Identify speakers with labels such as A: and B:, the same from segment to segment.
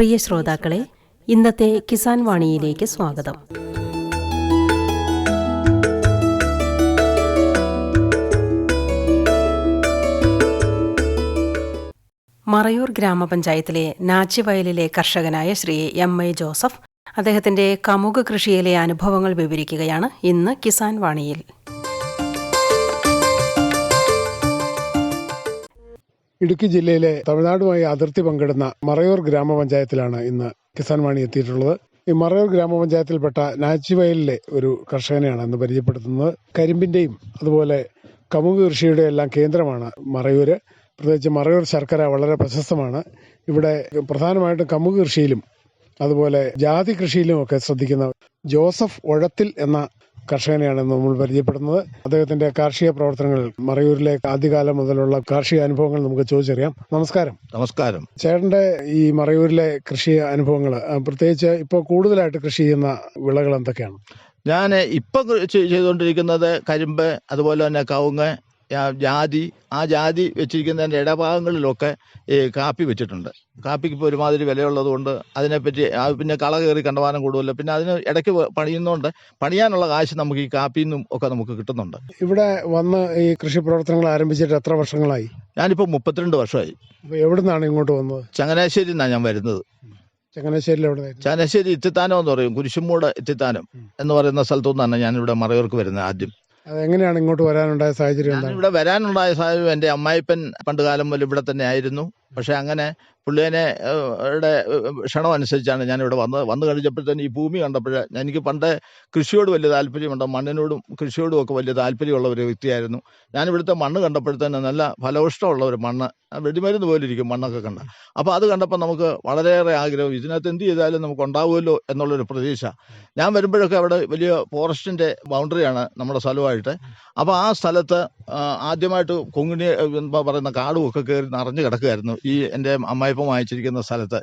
A: പ്രിയ ശ്രോതാക്കളെ ഇന്നത്തെ കിസാൻ വാണിയിലേക്ക് സ്വാഗതം. മറയൂർ ഗ്രാമപഞ്ചായത്തിലെ നാച്ചിവയലിലെ കർഷകനായ ശ്രീ എം ഐ ജോസഫ് അദ്ദേഹത്തിന്റെ കമുക് കൃഷിയിലെ അനുഭവങ്ങൾ വിവരിക്കുകയാണ് ഇന്ന് കിസാൻ വാണിയിൽ.
B: ഇടുക്കി ജില്ലയിലെ തമിഴ്നാടുമായി അതിർത്തി പങ്കിടുന്ന മറയൂർ ഗ്രാമപഞ്ചായത്തിലാണ് ഇന്ന് കിസാൻ വാണി എത്തിയിട്ടുള്ളത്. ഈ മറയൂർ ഗ്രാമപഞ്ചായത്തിൽപ്പെട്ട നാച്ചിവയലിലെ ഒരു കർഷകനെയാണ് ഇന്ന് പരിചയപ്പെടുത്തുന്നത്. കരിമ്പിന്റെയും അതുപോലെ കമുക് കൃഷിയുടെ എല്ലാം കേന്ദ്രമാണ് മറയൂര്. പ്രത്യേകിച്ച് മറയൂർ ശർക്കര വളരെ പ്രശസ്തമാണ്. ഇവിടെ പ്രധാനമായിട്ടും കമുക് കൃഷിയിലും അതുപോലെ ജാതി കൃഷിയിലും ഒക്കെ ശ്രദ്ധിക്കുന്ന ജോസഫ് ഒഴത്തിൽ എന്ന കർഷകനെയാണ് നമ്മൾ പരിചയപ്പെടുന്നത്. അദ്ദേഹത്തിന്റെ കാർഷിക പ്രവർത്തനങ്ങൾ മറയൂരിലെ ആദ്യകാലം മുതലുള്ള കാർഷിക അനുഭവങ്ങൾ നമുക്ക് ചോദിച്ചറിയാം. നമസ്കാരം.
C: നമസ്കാരം.
B: ചേട്ടന്റെ ഈ മറയൂരിലെ കൃഷി അനുഭവങ്ങൾ പ്രത്യേകിച്ച് ഇപ്പോൾ കൂടുതലായിട്ട് കൃഷി ചെയ്യുന്ന വിളകൾ എന്തൊക്കെയാണ്?
C: ഞാൻ ഇപ്പം ചെയ്തുകൊണ്ടിരിക്കുന്നത് കരിമ്പ് അതുപോലെ തന്നെ കവുങ്ങ് ജാതി ആ ജാതി വെച്ചിരിക്കുന്നതിന്റെ ഇടഭാഗങ്ങളിലൊക്കെ ഈ കാപ്പി വെച്ചിട്ടുണ്ട്. കാപ്പിക്ക് ഇപ്പോൾ ഒരുമാതിരി വിലയുള്ളത് കൊണ്ട് അതിനെപ്പറ്റി പിന്നെ കള കയറി കണ്ടമാനം കൂടുതലോ പിന്നെ അതിന് ഇടയ്ക്ക് പണിയുന്നതുകൊണ്ട് പണിയാനുള്ള കാശ് നമുക്ക് ഈ കാപ്പിയിൽ നിന്നും ഒക്കെ നമുക്ക് കിട്ടുന്നുണ്ട്.
B: ഇവിടെ വന്ന് ഈ കൃഷി പ്രവർത്തനങ്ങൾ ആരംഭിച്ചിട്ട് എത്ര വർഷങ്ങളായി?
C: ഞാനിപ്പോൾ മുപ്പത്തിരണ്ട് വർഷമായി.
B: എവിടെ നിന്നാണ് ഇങ്ങോട്ട് വന്നത്?
C: ചങ്ങനാശ്ശേരി നിന്നാണ് ഞാൻ വരുന്നത്.
B: ചങ്ങനാശ്ശേരിയിൽ എവിടെ
C: ചങ്ങനാശ്ശേരി ഇത്തിത്താനം എന്ന് പറയും കുരിശുമൂട് ഇത്തിത്താനം എന്ന് പറയുന്ന സ്ഥലത്തു നിന്നാണ് ഞാനിവിടെ മറയൂർക്ക് വരുന്നത് ആദ്യം.
B: അത് എങ്ങനെയാണ് ഇങ്ങോട്ട് വരാനുണ്ടായ സാഹചര്യം
C: ഇവിടെ വരാനുണ്ടായ സാഹചര്യം എന്റെ അമ്മായിപ്പൻ പണ്ട് കാലം മുതൽ ഇവിടെ തന്നെ ആയിരുന്നു പക്ഷെ അങ്ങനെ പുള്ളിയനെ യുടെ ക്ഷണം അനുസരിച്ചാണ് ഞാൻ ഇവിടെ വന്നത് വന്നു കഴിഞ്ഞപ്പോഴത്തേന് ഈ ഭൂമി കണ്ടപ്പോഴേ എനിക്ക് പണ്ട് കൃഷിയോട് വലിയ താല്പര്യമുണ്ട്. മണ്ണിനോടും കൃഷിയോടും ഒക്കെ വലിയ താല്പര്യമുള്ള ഒരു വ്യക്തിയായിരുന്നു. ഞാൻ ഇവിടുത്തെ മണ്ണ് കണ്ടപ്പോഴത്തേന് നല്ല ഫലവൃഷ്ടമുള്ള ഒരു മണ്ണ് വെടിമരുന്ന് പോലെ ഇരിക്കും മണ്ണൊക്കെ കണ്ട. അപ്പോൾ അത് കണ്ടപ്പോൾ നമുക്ക് വളരെയേറെ ആഗ്രഹം ഇതിനകത്ത് എന്ത് ചെയ്താലും നമുക്ക് ഉണ്ടാവുമല്ലോ എന്നുള്ളൊരു പ്രതീക്ഷ. ഞാൻ വരുമ്പോഴൊക്കെ അവിടെ വലിയ ഫോറസ്റ്റിന്റെ ബൗണ്ടറിയാണ് നമ്മുടെ സ്ഥലമായിട്ട്. അപ്പോൾ ആ സ്ഥലത്ത് ആദ്യമായിട്ട് കൊങ്ങിണി പറയുന്ന കാടും ഒക്കെ കയറി നിറഞ്ഞു കിടക്കുമായിരുന്നു ഈ എന്റെ അമ്മായിപ്പം വാങ്ങിച്ചിരിക്കുന്ന സ്ഥലത്ത്.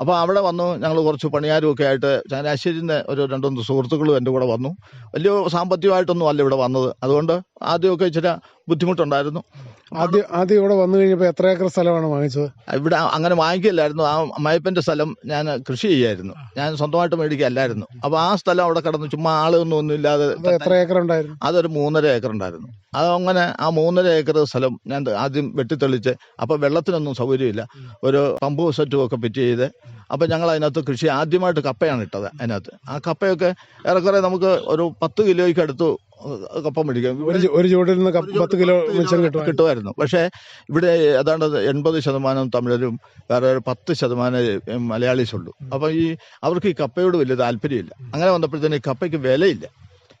C: അപ്പോൾ അവിടെ വന്നു ഞങ്ങൾ കുറച്ച് പണിയാരും ഒക്കെ ആയിട്ട് ചങ്ങനാശ്ശേരിയിൽ നിന്ന് ഒരു രണ്ടൊന്ന് സുഹൃത്തുക്കളും എന്റെ കൂടെ വന്നു. വലിയ സാമ്പത്തികമായിട്ടൊന്നും അല്ല ഇവിടെ വന്നത്. അതുകൊണ്ട് ആദ്യമൊക്കെ ഇച്ചിരി ബുദ്ധിമുട്ടുണ്ടായിരുന്നു.
B: ആദ്യം ആദ്യം ഇവിടെ വന്നു കഴിഞ്ഞപ്പോൾ എത്ര ഏക്കർ സ്ഥലമാണ് വാങ്ങിച്ചത്?
C: ഇവിടെ അങ്ങനെ വാങ്ങിക്കില്ലായിരുന്നു ആ അമ്മായിപ്പന്റെ സ്ഥലം ഞാൻ കൃഷി ചെയ്യായിരുന്നു. ഞാൻ സ്വന്തമായിട്ട് മേടിക്കുകയല്ലായിരുന്നു. അപ്പോൾ ആ സ്ഥലം അവിടെ കിടന്നു ചുമ്മാ ആളൊന്നും ഒന്നും ഇല്ലാതെ
B: എത്ര ഏക്കർ ഉണ്ടായിരുന്നു?
C: അതൊരു മൂന്നര ഏക്കർ ഉണ്ടായിരുന്നു. അത് അങ്ങനെ ആ മൂന്നര ഏക്കർ സ്ഥലം ഞാൻ ആദ്യം വെട്ടിത്തെളിച്ച് അപ്പോൾ വെള്ളത്തിനൊന്നും സൗകര്യമില്ല. ഒരു പമ്പ് സെറ്റും ഒക്കെ പിറ്റ് ചെയ്ത് അപ്പോൾ ഞങ്ങൾ അതിനകത്ത് കൃഷി ആദ്യമായിട്ട് കപ്പയാണ് ഇട്ടത് അതിനകത്ത്. ആ കപ്പയൊക്കെ ഏറെക്കുറെ നമുക്ക് ഒരു പത്ത് കിലോയ്ക്ക് അടുത്ത് കപ്പ മേടിക്കാം
B: ഒരു ചൂടിൽ നിന്ന് പത്ത് കിലോ മിച്ചം കിട്ടും
C: കിട്ടുമായിരുന്നു. പക്ഷേ ഇവിടെ ഏതാണ്ട് എൺപത് ശതമാനം തമിഴരും വേറെ ഒരു പത്ത് ശതമാനം മലയാളീസ് ഉള്ളൂ അപ്പം ഈ അവർക്ക് ഈ കപ്പയോട് വലിയ താല്പര്യമില്ല. അങ്ങനെ വന്നപ്പോഴത്തേന് ഈ കപ്പയ്ക്ക് വിലയില്ല.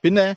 C: പിന്നെ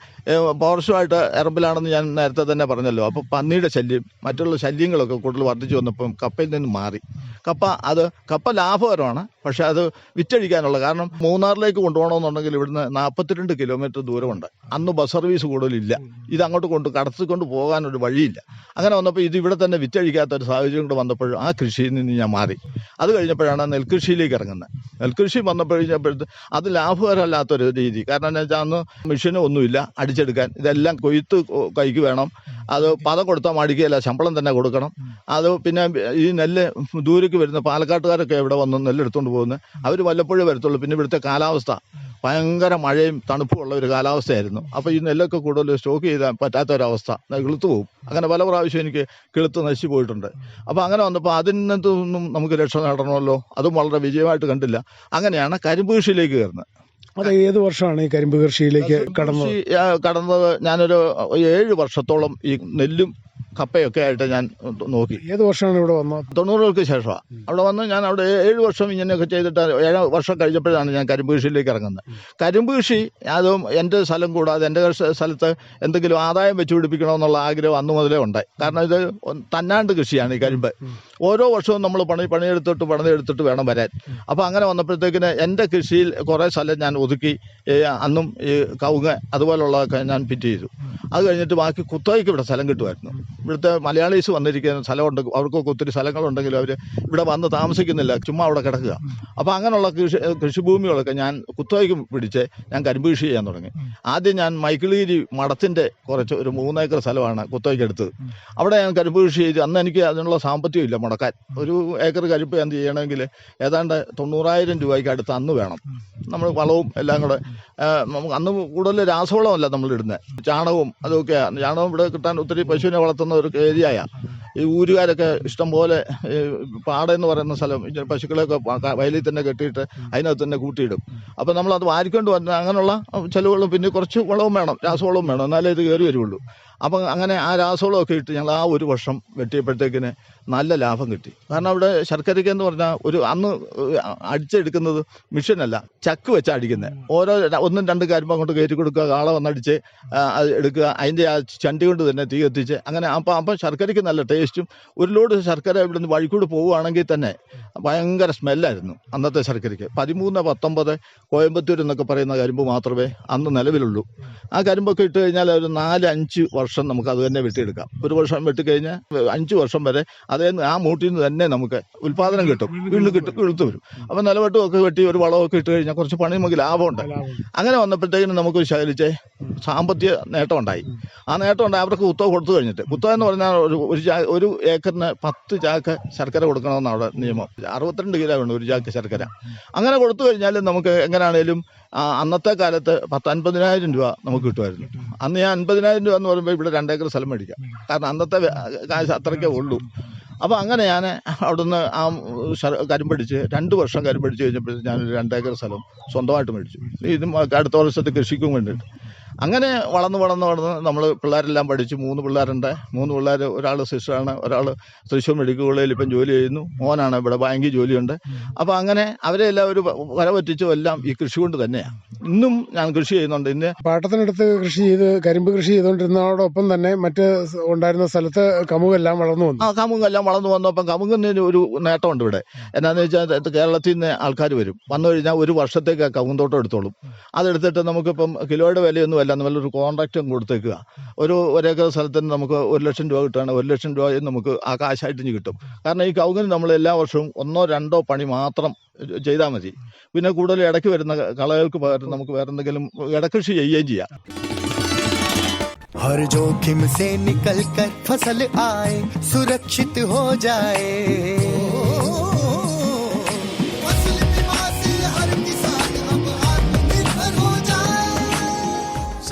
C: പോർഷമായിട്ട് എറമ്പിലാണെന്ന് ഞാൻ നേരത്തെ തന്നെ പറഞ്ഞല്ലോ. അപ്പോൾ പന്നിയുടെ ശല്യം മറ്റുള്ള ശല്യങ്ങളൊക്കെ കൂടുതൽ വർദ്ധിച്ചു വന്നപ്പം കപ്പയിൽ നിന്ന് മാറി. കപ്പ അത് കപ്പ ലാഭകരമാണ് പക്ഷേ അത് വിറ്റഴിക്കാനുള്ള കാരണം മൂന്നാറിലേക്ക് കൊണ്ടുപോകണമെന്നുണ്ടെങ്കിൽ ഇവിടുന്ന് നാൽപ്പത്തിരണ്ട് കിലോമീറ്റർ ദൂരമുണ്ട്. അന്ന് ബസ് സർവീസ് കൂടുതലില്ല. ഇത് അങ്ങോട്ട് കൊണ്ട് കടത്തിക്കൊണ്ട് പോകാനൊരു വഴിയില്ല. അങ്ങനെ വന്നപ്പോൾ ഇത് ഇവിടെ തന്നെ വിറ്റഴിക്കാത്ത ഒരു സാഹചര്യം കൂടെ വന്നപ്പോഴും ആ കൃഷിയിൽ നിന്ന് ഞാൻ മാറി. അത് കഴിഞ്ഞപ്പോഴാണ് നെൽകൃഷിയിലേക്ക് ഇറങ്ങുന്നത്. നെൽകൃഷി വന്നപ്പോഴപ്പോഴത്തെ അത് ലാഭകരമല്ലാത്തൊരു രീതി. കാരണം എന്താ വെച്ചാൽ അന്ന് മെഷീനും ഒന്നുമില്ല അടിച്ചെടുക്കാൻ. ഇതെല്ലാം കൊയ്ത്ത് കൈക്ക് വേണം. അത് പദം കൊടുത്താൽ മടിക്കുകയല്ല ശമ്പളം തന്നെ കൊടുക്കണം. അത് പിന്നെ ഈ നെല്ല് ദൂരേക്ക് വരുന്ന പാലക്കാട്ടുകാരൊക്കെ ഇവിടെ വന്ന് നെല്ലെടുത്തുകൊണ്ട് പോകുന്നത് അവർ വല്ലപ്പോഴേ വരത്തുള്ളൂ. പിന്നെ ഇവിടുത്തെ കാലാവസ്ഥ. ഭയങ്കര മഴയും തണുപ്പും ഉള്ള ഒരു കാലാവസ്ഥയായിരുന്നു. അപ്പോൾ ഈ നെല്ലൊക്കെ കൂടുതൽ സ്റ്റോക്ക് ചെയ്താൽ പറ്റാത്ത ഒരവസ്ഥ കിളുത്തു പോകും. അങ്ങനെ പല പ്രാവശ്യം എനിക്ക് കിളുത്ത് നശിച്ചു പോയിട്ടുണ്ട്. അപ്പോൾ അങ്ങനെ വന്നപ്പോൾ അതിൽ നിന്നൊന്നും നമുക്ക് രക്ഷ നേടണമല്ലോ. അതും വളരെ വിജയമായിട്ട് കണ്ടില്ല. അങ്ങനെയാണ് കരിമ്പ് കൃഷിയിലേക്ക് കയറുന്നത്.
B: അത് ഏത് വർഷമാണ് ഈ കരിമ്പ് കൃഷിയിലേക്ക് കടന്നത്?
C: കടന്നത് ഞാനൊരു ഏഴ് വർഷത്തോളം ഈ നെല്ലും കപ്പയൊക്കെ ആയിട്ട് ഞാൻ നോക്കി.
B: ഏത് വർഷമാണ് ഇവിടെ വന്നത്?
C: തൊണ്ണൂറുകൾക്ക് ശേഷമാണ് അവിടെ വന്ന് ഞാൻ അവിടെ ഏഴ് വർഷം ഇങ്ങനെയൊക്കെ ചെയ്തിട്ട് ഏഴ് വർഷം കഴിഞ്ഞപ്പോഴാണ് ഞാൻ കരിമ്പ് കൃഷിയിലേക്ക് ഇറങ്ങുന്നത്. കരിമ്പ് കൃഷി അതും എന്റെ സ്ഥലം കൂടാതെ എന്റെ സ്ഥലത്ത് എന്തെങ്കിലും ആദായം വെച്ച് പിടിപ്പിക്കണമെന്നുള്ള ആഗ്രഹം അന്ന് മുതലേ ഉണ്ടായി കാരണം ഇത് തന്നാണ്ട് കൃഷിയാണ് ഈ കരിമ്പ്. ഓരോ വർഷവും നമ്മൾ പണി പണിയെടുത്തിട്ട് പണിയെടുത്തിട്ട് വേണം വരാൻ. അപ്പോൾ അങ്ങനെ വന്നപ്പോഴത്തേക്കിന് എന്റെ കൃഷിയിൽ കുറേ സ്ഥലം ഞാൻ ഒതുക്കി അന്നും ഈ കവുങ്ങ് അതുപോലുള്ളതൊക്കെ ഞാൻ ഫിറ്റ് ചെയ്തു. അത് കഴിഞ്ഞിട്ട് ബാക്കി കുത്തകയ്ക്ക് ഇവിടെ സ്ഥലം കിട്ടുമായിരുന്നു. ഇവിടുത്തെ മലയാളീസ് വന്നിരിക്കുന്ന സ്ഥലമുണ്ട്. അവർക്കൊക്കെ ഒത്തിരി സ്ഥലങ്ങളുണ്ടെങ്കിലും അവർ ഇവിടെ വന്ന് താമസിക്കുന്നില്ല. ചുമ്മാ അവിടെ കിടക്കുക. അപ്പോൾ അങ്ങനെയുള്ള കൃഷി കൃഷിഭൂമികളൊക്കെ ഞാൻ കുത്തകയ്ക്ക് പിടിച്ച് ഞാൻ കരിമ്പ് കൃഷി ചെയ്യാൻ തുടങ്ങി. ആദ്യം ഞാൻ മൈക്കിളീരി മഠത്തിന്റെ കുറച്ച് ഒരു മൂന്നേക്കർ സ്ഥലമാണ് കുത്തകയ്ക്ക് അവിടെ ഞാൻ കരിമ്പ് കൃഷി ചെയ്ത് അന്ന് എനിക്ക് അതിനുള്ള സാമ്പത്തികം ഇല്ല മുടക്കാൻ. ഒരു ഏക്കർ കരിമ്പ് ഞാൻ ചെയ്യണമെങ്കിൽ ഏതാണ്ട് തൊണ്ണൂറായിരം രൂപയ്ക്ക് അടുത്ത് അന്ന് വേണം. നമ്മൾ വളവും എല്ലാം കൂടെ അന്ന് കൂടുതൽ രാസവളമല്ല നമ്മൾ ഇടുന്നത്. ചാണകവും അതൊക്കെയാണ് ചാണകം ഇവിടെ കിട്ടാൻ ഒത്തിരി പശുവിനെ വളർത്തുന്ന ഒരു ഏരിയയാണ് ഈ ഊരുകാരൊക്കെ ഇഷ്ടംപോലെ പാട പാടെന്ന് പറയുന്ന സ്ഥലം പശുക്കളെയൊക്കെ വയലിൽ തന്നെ കെട്ടിയിട്ട് അതിനകത്ത് തന്നെ കൂട്ടിയിടും. അപ്പോൾ നമ്മളത് വാരിക്കൊണ്ട് വന്ന അങ്ങനെയുള്ള ചിലവുകളും പിന്നെ കുറച്ച് വളവും വേണം രാസവളവും വേണം. എന്നാലേ ഇത് കയറി വരുള്ളൂ. അപ്പം അങ്ങനെ ആ രാസവളമൊക്കെ ഇട്ട് ഞങ്ങൾ ആ ഒരു വർഷം വെട്ടിയപ്പോഴത്തേക്കിന് നല്ല ലാഭം കിട്ടി. കാരണം അവിടെ ശർക്കരയ്ക്ക് എന്ന് പറഞ്ഞാൽ ഒരു അന്ന് അടിച്ചെടുക്കുന്നത് മിഷനല്ല ചക്ക് വെച്ചാണ് അടിക്കുന്നത് ഓരോ ഒന്നും രണ്ട് കാര്യം അങ്ങോട്ട് കയറ്റി കൊടുക്കുക കാള വന്നടിച്ച് എടുക്കുക അതിന്റെ ആ ചണ്ടി കൊണ്ട് തന്നെ തീ കത്തിച്ച് അങ്ങനെ അപ്പം അപ്പം ശർക്കരയ്ക്ക് നല്ല ടേസ്റ്റും ഒരു ലോഡ് ശർക്കര ഇവിടെ നിന്ന് വഴിക്കൂടെ പോവുകയാണെങ്കിൽ തന്നെ ഭയങ്കര സ്മെല്ലായിരുന്നു അന്നത്തെ ശർക്കരയ്ക്ക്. പതിമൂന്ന് പത്തൊമ്പത് കോയമ്പത്തൂർ എന്നൊക്കെ പറയുന്ന കരിമ്പ് മാത്രമേ അന്ന് നിലവിലുള്ളൂ. ആ കരിമ്പൊക്കെ ഇട്ട് കഴിഞ്ഞാൽ ഒരു നാല് അഞ്ച് വർഷം നമുക്ക് അത് തന്നെ വെട്ടിയെടുക്കാം. ഒരു വർഷം വെട്ടിക്കഴിഞ്ഞാൽ അഞ്ച് വർഷം വരെ അതേ ആ മൂട്ടിൽ നിന്ന് തന്നെ നമുക്ക് ഉൽപാദനം കിട്ടും വീണ്ടും കിട്ടും വീഴ്ത്തു വരും. അപ്പം നിലവട്ടും ഒക്കെ വെട്ടി ഒരു വളമൊക്കെ ഇട്ട് കഴിഞ്ഞാൽ കുറച്ച് പണി നമുക്ക് ലാഭമുണ്ട്. അങ്ങനെ വന്നപ്പോഴത്തേക്കിനും നമുക്ക് ശകലിച്ച് സാമ്പത്തിക നേട്ടം ഉണ്ടായി ആ നേട്ടം ഉണ്ടായി അവർക്ക് കുത്തക കൊടുത്തു കഴിഞ്ഞിട്ട്. കുത്തക എന്ന് പറഞ്ഞാൽ ഒരു ഒരു ഒരു ഏക്കറിന് പത്ത് ചാക്ക് ശർക്കര കൊടുക്കണമെന്നാണ് അവിടെ നിയമം. അറുപത്തിരണ്ട് കിലോ വേണം ഒരു ചാക്ക് ശർക്കര. അങ്ങനെ കൊടുത്തു കഴിഞ്ഞാൽ നമുക്ക് എങ്ങനെയാണേലും അന്നത്തെ കാലത്ത് പത്ത് അൻപതിനായിരം രൂപ നമുക്ക് കിട്ടുമായിരുന്നു. അന്ന് ഞാൻ അൻപതിനായിരം രൂപ എന്ന് പറയുമ്പോൾ ഇവിടെ രണ്ടേക്കർ സ്ഥലം മേടിക്കാം. കാരണം അന്നത്തെ കാശ് അത്രയ്ക്കേ ഉള്ളൂ. അപ്പോൾ അങ്ങനെ ഞാൻ അവിടുന്ന് ആ കരുമ്പടിച്ച് രണ്ട് വർഷം കരിമ്പടിച്ച് കഴിഞ്ഞപ്പോൾ ഞാനൊരു രണ്ടേക്കർ സ്ഥലം സ്വന്തമായിട്ട് മേടിച്ചു. ഇതും അടുത്ത വർഷത്തെ കൃഷിക്കും വേണ്ടിയിട്ട്. അങ്ങനെ വളർന്ന് വളർന്ന് വളർന്ന് നമ്മൾ പിള്ളേരെല്ലാം പഠിച്ചു. മൂന്ന് പിള്ളേരുണ്ട്. മൂന്ന് പിള്ളേർ ഒരാൾ സിസ്റ്ററാണ് ഒരാൾ തൃശ്ശൂർ മെഡിക്കൽ കോളേജിൽ ഇപ്പം ജോലി ചെയ്യുന്നു. മോനാണ് ഇവിടെ ബാങ്കിൽ ജോലിയുണ്ട്. അപ്പോൾ അങ്ങനെ അവരെ എല്ലാം ഒരു വര പറ്റിച്ചും എല്ലാം ഈ കൃഷി കൊണ്ട് തന്നെയാണ് ഇന്നും ഞാൻ കൃഷി ചെയ്യുന്നുണ്ട്. ഇന്ന്
B: പാട്ടത്തിനടുത്ത് കൃഷി ചെയ്ത് കരിമ്പ് കൃഷി ചെയ്തുകൊണ്ടിരുന്നതോടൊപ്പം തന്നെ മറ്റ് ഉണ്ടായിരുന്ന സ്ഥലത്ത് കമുകെല്ലാം വളർന്നു വന്നു.
C: ആ കമുകെല്ലാം വളർന്നു വന്നപ്പം കമുകിന് ഒരു നേട്ടമുണ്ട് ഇവിടെ. എന്നാന്ന് വെച്ചാൽ കേരളത്തിൽ നിന്ന് ആൾക്കാർ വരും. വന്നു കഴിഞ്ഞാൽ ഒരു വർഷത്തേക്ക് കമുന്തോട്ടം എടുത്തോളും. അതെടുത്തിട്ട് നമുക്കിപ്പം കിലോയുടെ വിലയൊന്നും അല്ല. നല്ലൊരു കോൺട്രാക്റ്റും കൊടുത്തേക്കുക ഒരു ഒരേക്കർ സ്ഥലത്തിന് നമുക്ക് ഒരു ലക്ഷം രൂപ കിട്ടുകയാണ് ഒരു ലക്ഷം രൂപ നമുക്ക് ആ കാശായിട്ട് ഇനി കിട്ടും കാരണം ഈ കവുങ്ങിന് നമ്മൾ എല്ലാ വർഷവും ഒന്നോ രണ്ടോ പണി മാത്രം ചെയ്താൽ മതി പിന്നെ കൂടുതൽ ഇടയ്ക്ക് വരുന്ന കളകൾക്ക് പകരം നമുക്ക് വേറെ എന്തെങ്കിലും ഇടകൃഷി ചെയ്യുകയും ചെയ്യാം
D: हर जोखिम से निकल कर फसल आए सुरक्षित हो जाए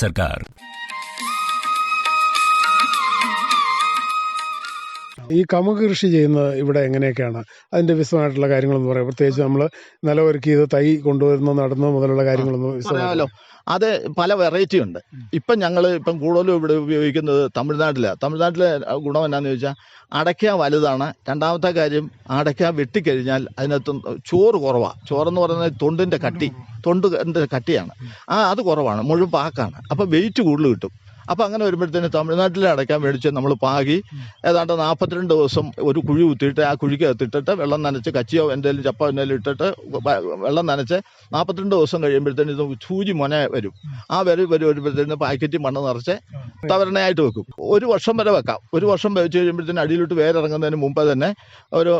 E: सरकार।
B: ഈ കമുക് കൃഷി ചെയ്യുന്നത് ഇവിടെ എങ്ങനെയൊക്കെയാണ്? അതിന്റെ വിശദമായിട്ടുള്ള കാര്യങ്ങളെന്ന് പറയാം. പ്രത്യേകിച്ച് നമ്മൾ നിലമൊരുക്കിയത് തൈ കൊണ്ടുവരുന്ന നടന്നു മുതലുള്ള കാര്യങ്ങളൊന്നും
C: അത് പല വെറൈറ്റി ഉണ്ട്. ഇപ്പം ഞങ്ങൾ ഇപ്പം കൂടുതലും ഇവിടെ ഉപയോഗിക്കുന്നത് തമിഴ്നാട്ടിലാണ് തമിഴ്നാട്ടിലെ ഗുണം എന്നാന്ന് ചോദിച്ചാൽ അടയ്ക്ക വലുതാണ്. രണ്ടാമത്തെ കാര്യം അടയ്ക്ക വെട്ടിക്കഴിഞ്ഞാൽ അതിനകത്ത് ചോറ് കുറവാണ് ചോറെന്ന് പറയുന്നത് തൊണ്ടിന്റെ കട്ടി. തൊണ്ടിന്റെ കട്ടിയാണ്. ആ അത് കുറവാണ്. മുഴുവൻ പാക്കാണ്. അപ്പോൾ വെയിറ്റ് കൂടുതൽ കിട്ടും. അപ്പോൾ അങ്ങനെ വരുമ്പോഴത്തേന് തമിഴ്നാട്ടിലെ അടയ്ക്കാൻ മേടിച്ച് നമ്മൾ പാകി. ഏതാണ്ട് നാൽപ്പത്തിരണ്ട് ദിവസം ഒരു കുഴി കുത്തിയിട്ട് ആ കുഴിക്കകത്ത് ഇട്ടിട്ട് വെള്ളം നനച്ച് കച്ചിയോ എന്തെങ്കിലും ചപ്പോ എന്തെങ്കിലും ഇട്ടിട്ട് വെള്ളം നനച്ച് നാൽപ്പത്തിരണ്ട് ദിവസം കഴിയുമ്പോഴത്തേന് ഇത് സൂചി മൊന വരും. ആ വരെ വരും വരുമ്പോഴത്തേന് പാക്കറ്റ് മണ്ണ് നിറച്ച് തവരണയായിട്ട് വെക്കും. ഒരു വർഷം വരെ വെക്കാം. ഒരു വർഷം വെച്ച് കഴിയുമ്പോഴത്തേന് അടിയിലോട്ട് വേരിറങ്ങുന്നതിന് മുമ്പ് തന്നെ ഒരു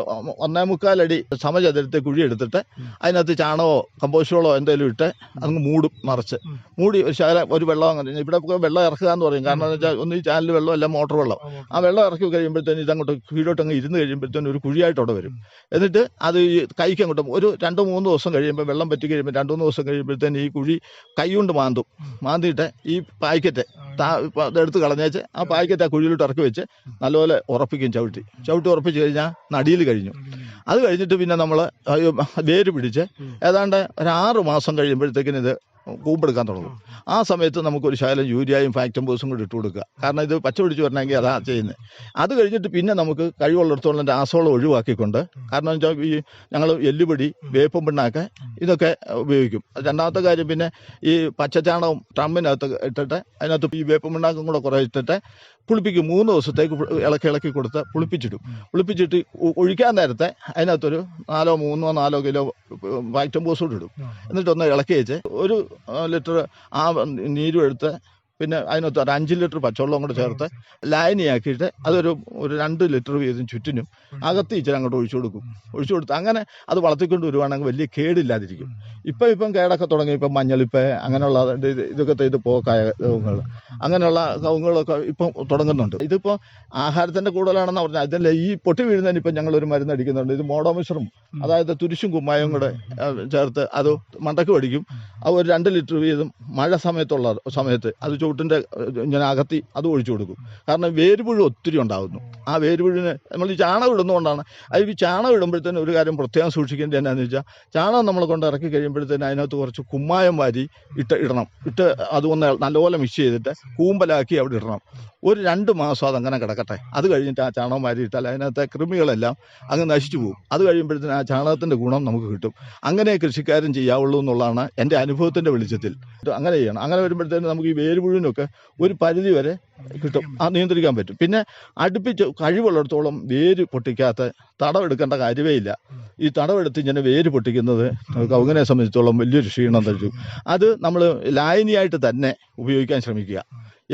C: ഒന്നേ മുക്കാലടി സമചതുരത്തെ കുഴി എടുത്തിട്ട് അതിനകത്ത് ചാണകമോ കമ്പോസ്റ്റുകളോ എന്തെങ്കിലും ഇട്ട് അങ്ങ് മൂടും നിറച്ച്. മൂടി ഒരു ശകലം ഒരു വെള്ളം അങ്ങനെ ഇവിടെ വെള്ളം ഇറക്കുക എന്ന് പറയും. കാരണം എന്ന് വെച്ചാൽ ഒന്ന് ഈ ചാനൽ വെള്ളം അല്ല മോട്ടോർ വെള്ളം. ആ വെള്ളം ഇറക്കി കഴിയുമ്പോഴത്തേന് ഇതങ്ങോട്ട് കീഴോട്ട് അങ്ങ് ഇരുന്ന് കഴിയുമ്പോഴത്തേന് ഒരു കുഴിയായിട്ട് അവിടെ വരും. എന്നിട്ട് അത് ഈ കൈക്ക് അങ്ങോട്ട് ഒരു രണ്ട് മൂന്ന് ദിവസം കഴിയുമ്പോൾ വെള്ളം പറ്റി കഴിയുമ്പോൾ രണ്ട് മൂന്ന് ദിവസം കഴിയുമ്പോഴത്തേന് ഈ കുഴി കൈ കൊണ്ട് മാന്തും. മാന്തിയിട്ട് ഈ പായ്ക്കറ്റ് താ അതെടുത്ത് കളഞ്ഞേച്ച് ആ പാക്കറ്റ് ആ കുഴിയിലോട്ട് ഇറക്കി വെച്ച് നല്ലപോലെ ഉറപ്പിക്കും ചവിട്ടി. ചവിട്ടി ഉറപ്പിച്ച് കഴിഞ്ഞാൽ നടിയിൽ കഴിഞ്ഞു. അത് കഴിഞ്ഞിട്ട് പിന്നെ നമ്മൾ വേര് പിടിച്ച് ഏതാണ്ട് ഒരു ആറ് മാസം കഴിയുമ്പോഴത്തേക്കിന് ഇത് കൂമ്പെടുക്കാൻ തുടങ്ങും. ആ. സമയത്ത് നമുക്കൊരു ശകലം യൂരിയയും ഫാക്ടംബോസും കൂടി ഇട്ട് കൊടുക്കുക. കാരണം ഇത് പച്ച പിടിച്ച് വരണമെങ്കിൽ അതാ ചെയ്യുന്നത്. അത് കഴിഞ്ഞിട്ട് പിന്നെ നമുക്ക് കഴിവുള്ളിടത്തോളം രാസവളം ഒഴിവാക്കിക്കൊണ്ട് കാരണം വെച്ചാൽ ഈ ഞങ്ങൾ എല്ലുപൊടി വേപ്പും പിണ്ണാക്ക് ഇതൊക്കെ ഉപയോഗിക്കും. രണ്ടാമത്തെ കാര്യം പിന്നെ ഈ പച്ചച്ചാണകം ട്രമ്മിനകത്ത് ഇട്ടിട്ട് അതിനകത്ത് ഈ വേപ്പും പിണ്ണാക്കും കൂടെ കുറേ ഇട്ടിട്ട് പുളിപ്പിക്കും. മൂന്ന് ദിവസത്തേക്ക് ഇളക്കി ഇളക്കി കൊടുത്ത് പുളിപ്പിച്ചിടും. പുളിപ്പിച്ചിട്ട് ഒഴിക്കാൻ നേരത്തെ അതിനകത്തൊരു നാലോ മൂന്നോ നാലോ കിലോ വൈറ്റം ബോസ് കൂടി ഇടും. എന്നിട്ടൊന്ന് ഇളക്കി വെച്ച് ഒരു ലിറ്റർ ആ നീരും എടുത്ത് പിന്നെ അതിനകത്ത് ഒരു അഞ്ച് ലിറ്റർ പച്ചവെള്ളം കൂടെ ചേർത്ത് ലായനിയാക്കിയിട്ട് അതൊരു ഒരു രണ്ട് ലിറ്റർ വീതം ചുറ്റിനും അകത്ത് ഇച്ചിരി അങ്ങോട്ട് ഒഴിച്ചു കൊടുക്കും. ഒഴിച്ചു കൊടുത്ത് അങ്ങനെ അത് വളർത്തിക്കൊണ്ട് വരുവാണെങ്കിൽ വലിയ കേടില്ലാതിരിക്കും. ഇപ്പം ഇപ്പം കേടൊക്കെ തുടങ്ങി ഇപ്പം മഞ്ഞളിപ്പ് അങ്ങനെയുള്ള ഇത് ഇത് ഇതൊക്കെ ഇത് പോക്കായ കവുങ്ങൾ അങ്ങനെയുള്ള കവുങ്ങളൊക്കെ ഇപ്പം തുടങ്ങുന്നുണ്ട്. ഇതിപ്പോൾ ആഹാരത്തിന്റെ കൂടുതലാണെന്ന് പറഞ്ഞാൽ അതല്ല ഈ പൊട്ടി വീഴുന്നതിന് ഇപ്പം ഞങ്ങളൊരു മരുന്ന് അടിക്കുന്നുണ്ട്. ഇത് മോഡോമിശ്രം അതായത് തുരിശും കുമ്മായും കൂടെ ചേർത്ത് അത് മണ്ടക്ക് പഠിക്കും അത് ഒരു രണ്ട് ലിറ്റർ വീതം മഴ സമയത്തുള്ള സമയത്ത് അത് ചുവട്ടിന്റെ ഇങ്ങനെ അകത്തി അത് ഒഴിച്ചു കൊടുക്കും. കാരണം വേരുപുഴു ഒത്തിരി ഉണ്ടാകുന്നു ആ വേരുപുഴുവിന് നമ്മൾ ഈ ചാണകം ഇടുന്നതുകൊണ്ടാണ്. അത് ഈ ചാണകം ഇടുമ്പോഴത്തേന് ഒരു കാര്യം പ്രത്യേകം സൂക്ഷിക്കേണ്ടത് എന്നാന്ന് വെച്ചാൽ ചാണകം നമ്മൾ കൊണ്ട് ഇറക്കി കഴിയുമ്പോഴത്തേന് അതിനകത്ത് കുറച്ച് കുമ്മായം വാരി ഇട്ട് ഇടണം. ഇട്ട് അത് ഒന്ന് നല്ലപോലെ മിക്സ് ചെയ്തിട്ട് കൂമ്പലാക്കി അവിടെ ഇടണം. ഒരു രണ്ട് മാസം അതങ്ങനെ കിടക്കട്ടെ. അത് കഴിഞ്ഞിട്ട് ആ ചാണകം വാരി ഇട്ടാൽ അതിനകത്തെ കൃമികളെല്ലാം അങ്ങ് നശിച്ചു പോകും. അത് കഴിയുമ്പോഴത്തേന് ആ ചാണകത്തിന്റെ ഗുണം നമുക്ക് കിട്ടും. അങ്ങനെ കൃഷിക്കാരും ചെയ്യാവുള്ളൂ എന്നുള്ളതാണ് എന്റെ അനുഭവത്തിന്റെ വെളിച്ചത്തിൽ. അങ്ങനെ ചെയ്യണം. അങ്ങനെ വരുമ്പോഴത്തേന് നമുക്ക് ഈ വേരുപുഴുവിനൊക്കെ ഒരു പരിധി വരെ കിട്ടും. നിയന്ത്രിക്കാൻ പറ്റും. പിന്നെ അടുപ്പിച്ച് കഴിവുള്ളിടത്തോളം വേര് പൊട്ടിക്കാത്ത തടവെടുക്കേണ്ട കാര്യമേ ഇല്ല. ഈ തടവെടുത്ത് ഇങ്ങനെ വേര് പൊട്ടിക്കുന്നത് കൗങ്ങനെ സംബന്ധിച്ചോളം വലിയൊരു ക്ഷീണം തരും. അത് നമ്മൾ ലായനിയായിട്ട് തന്നെ ഉപയോഗിക്കാൻ ശ്രമിക്കുക.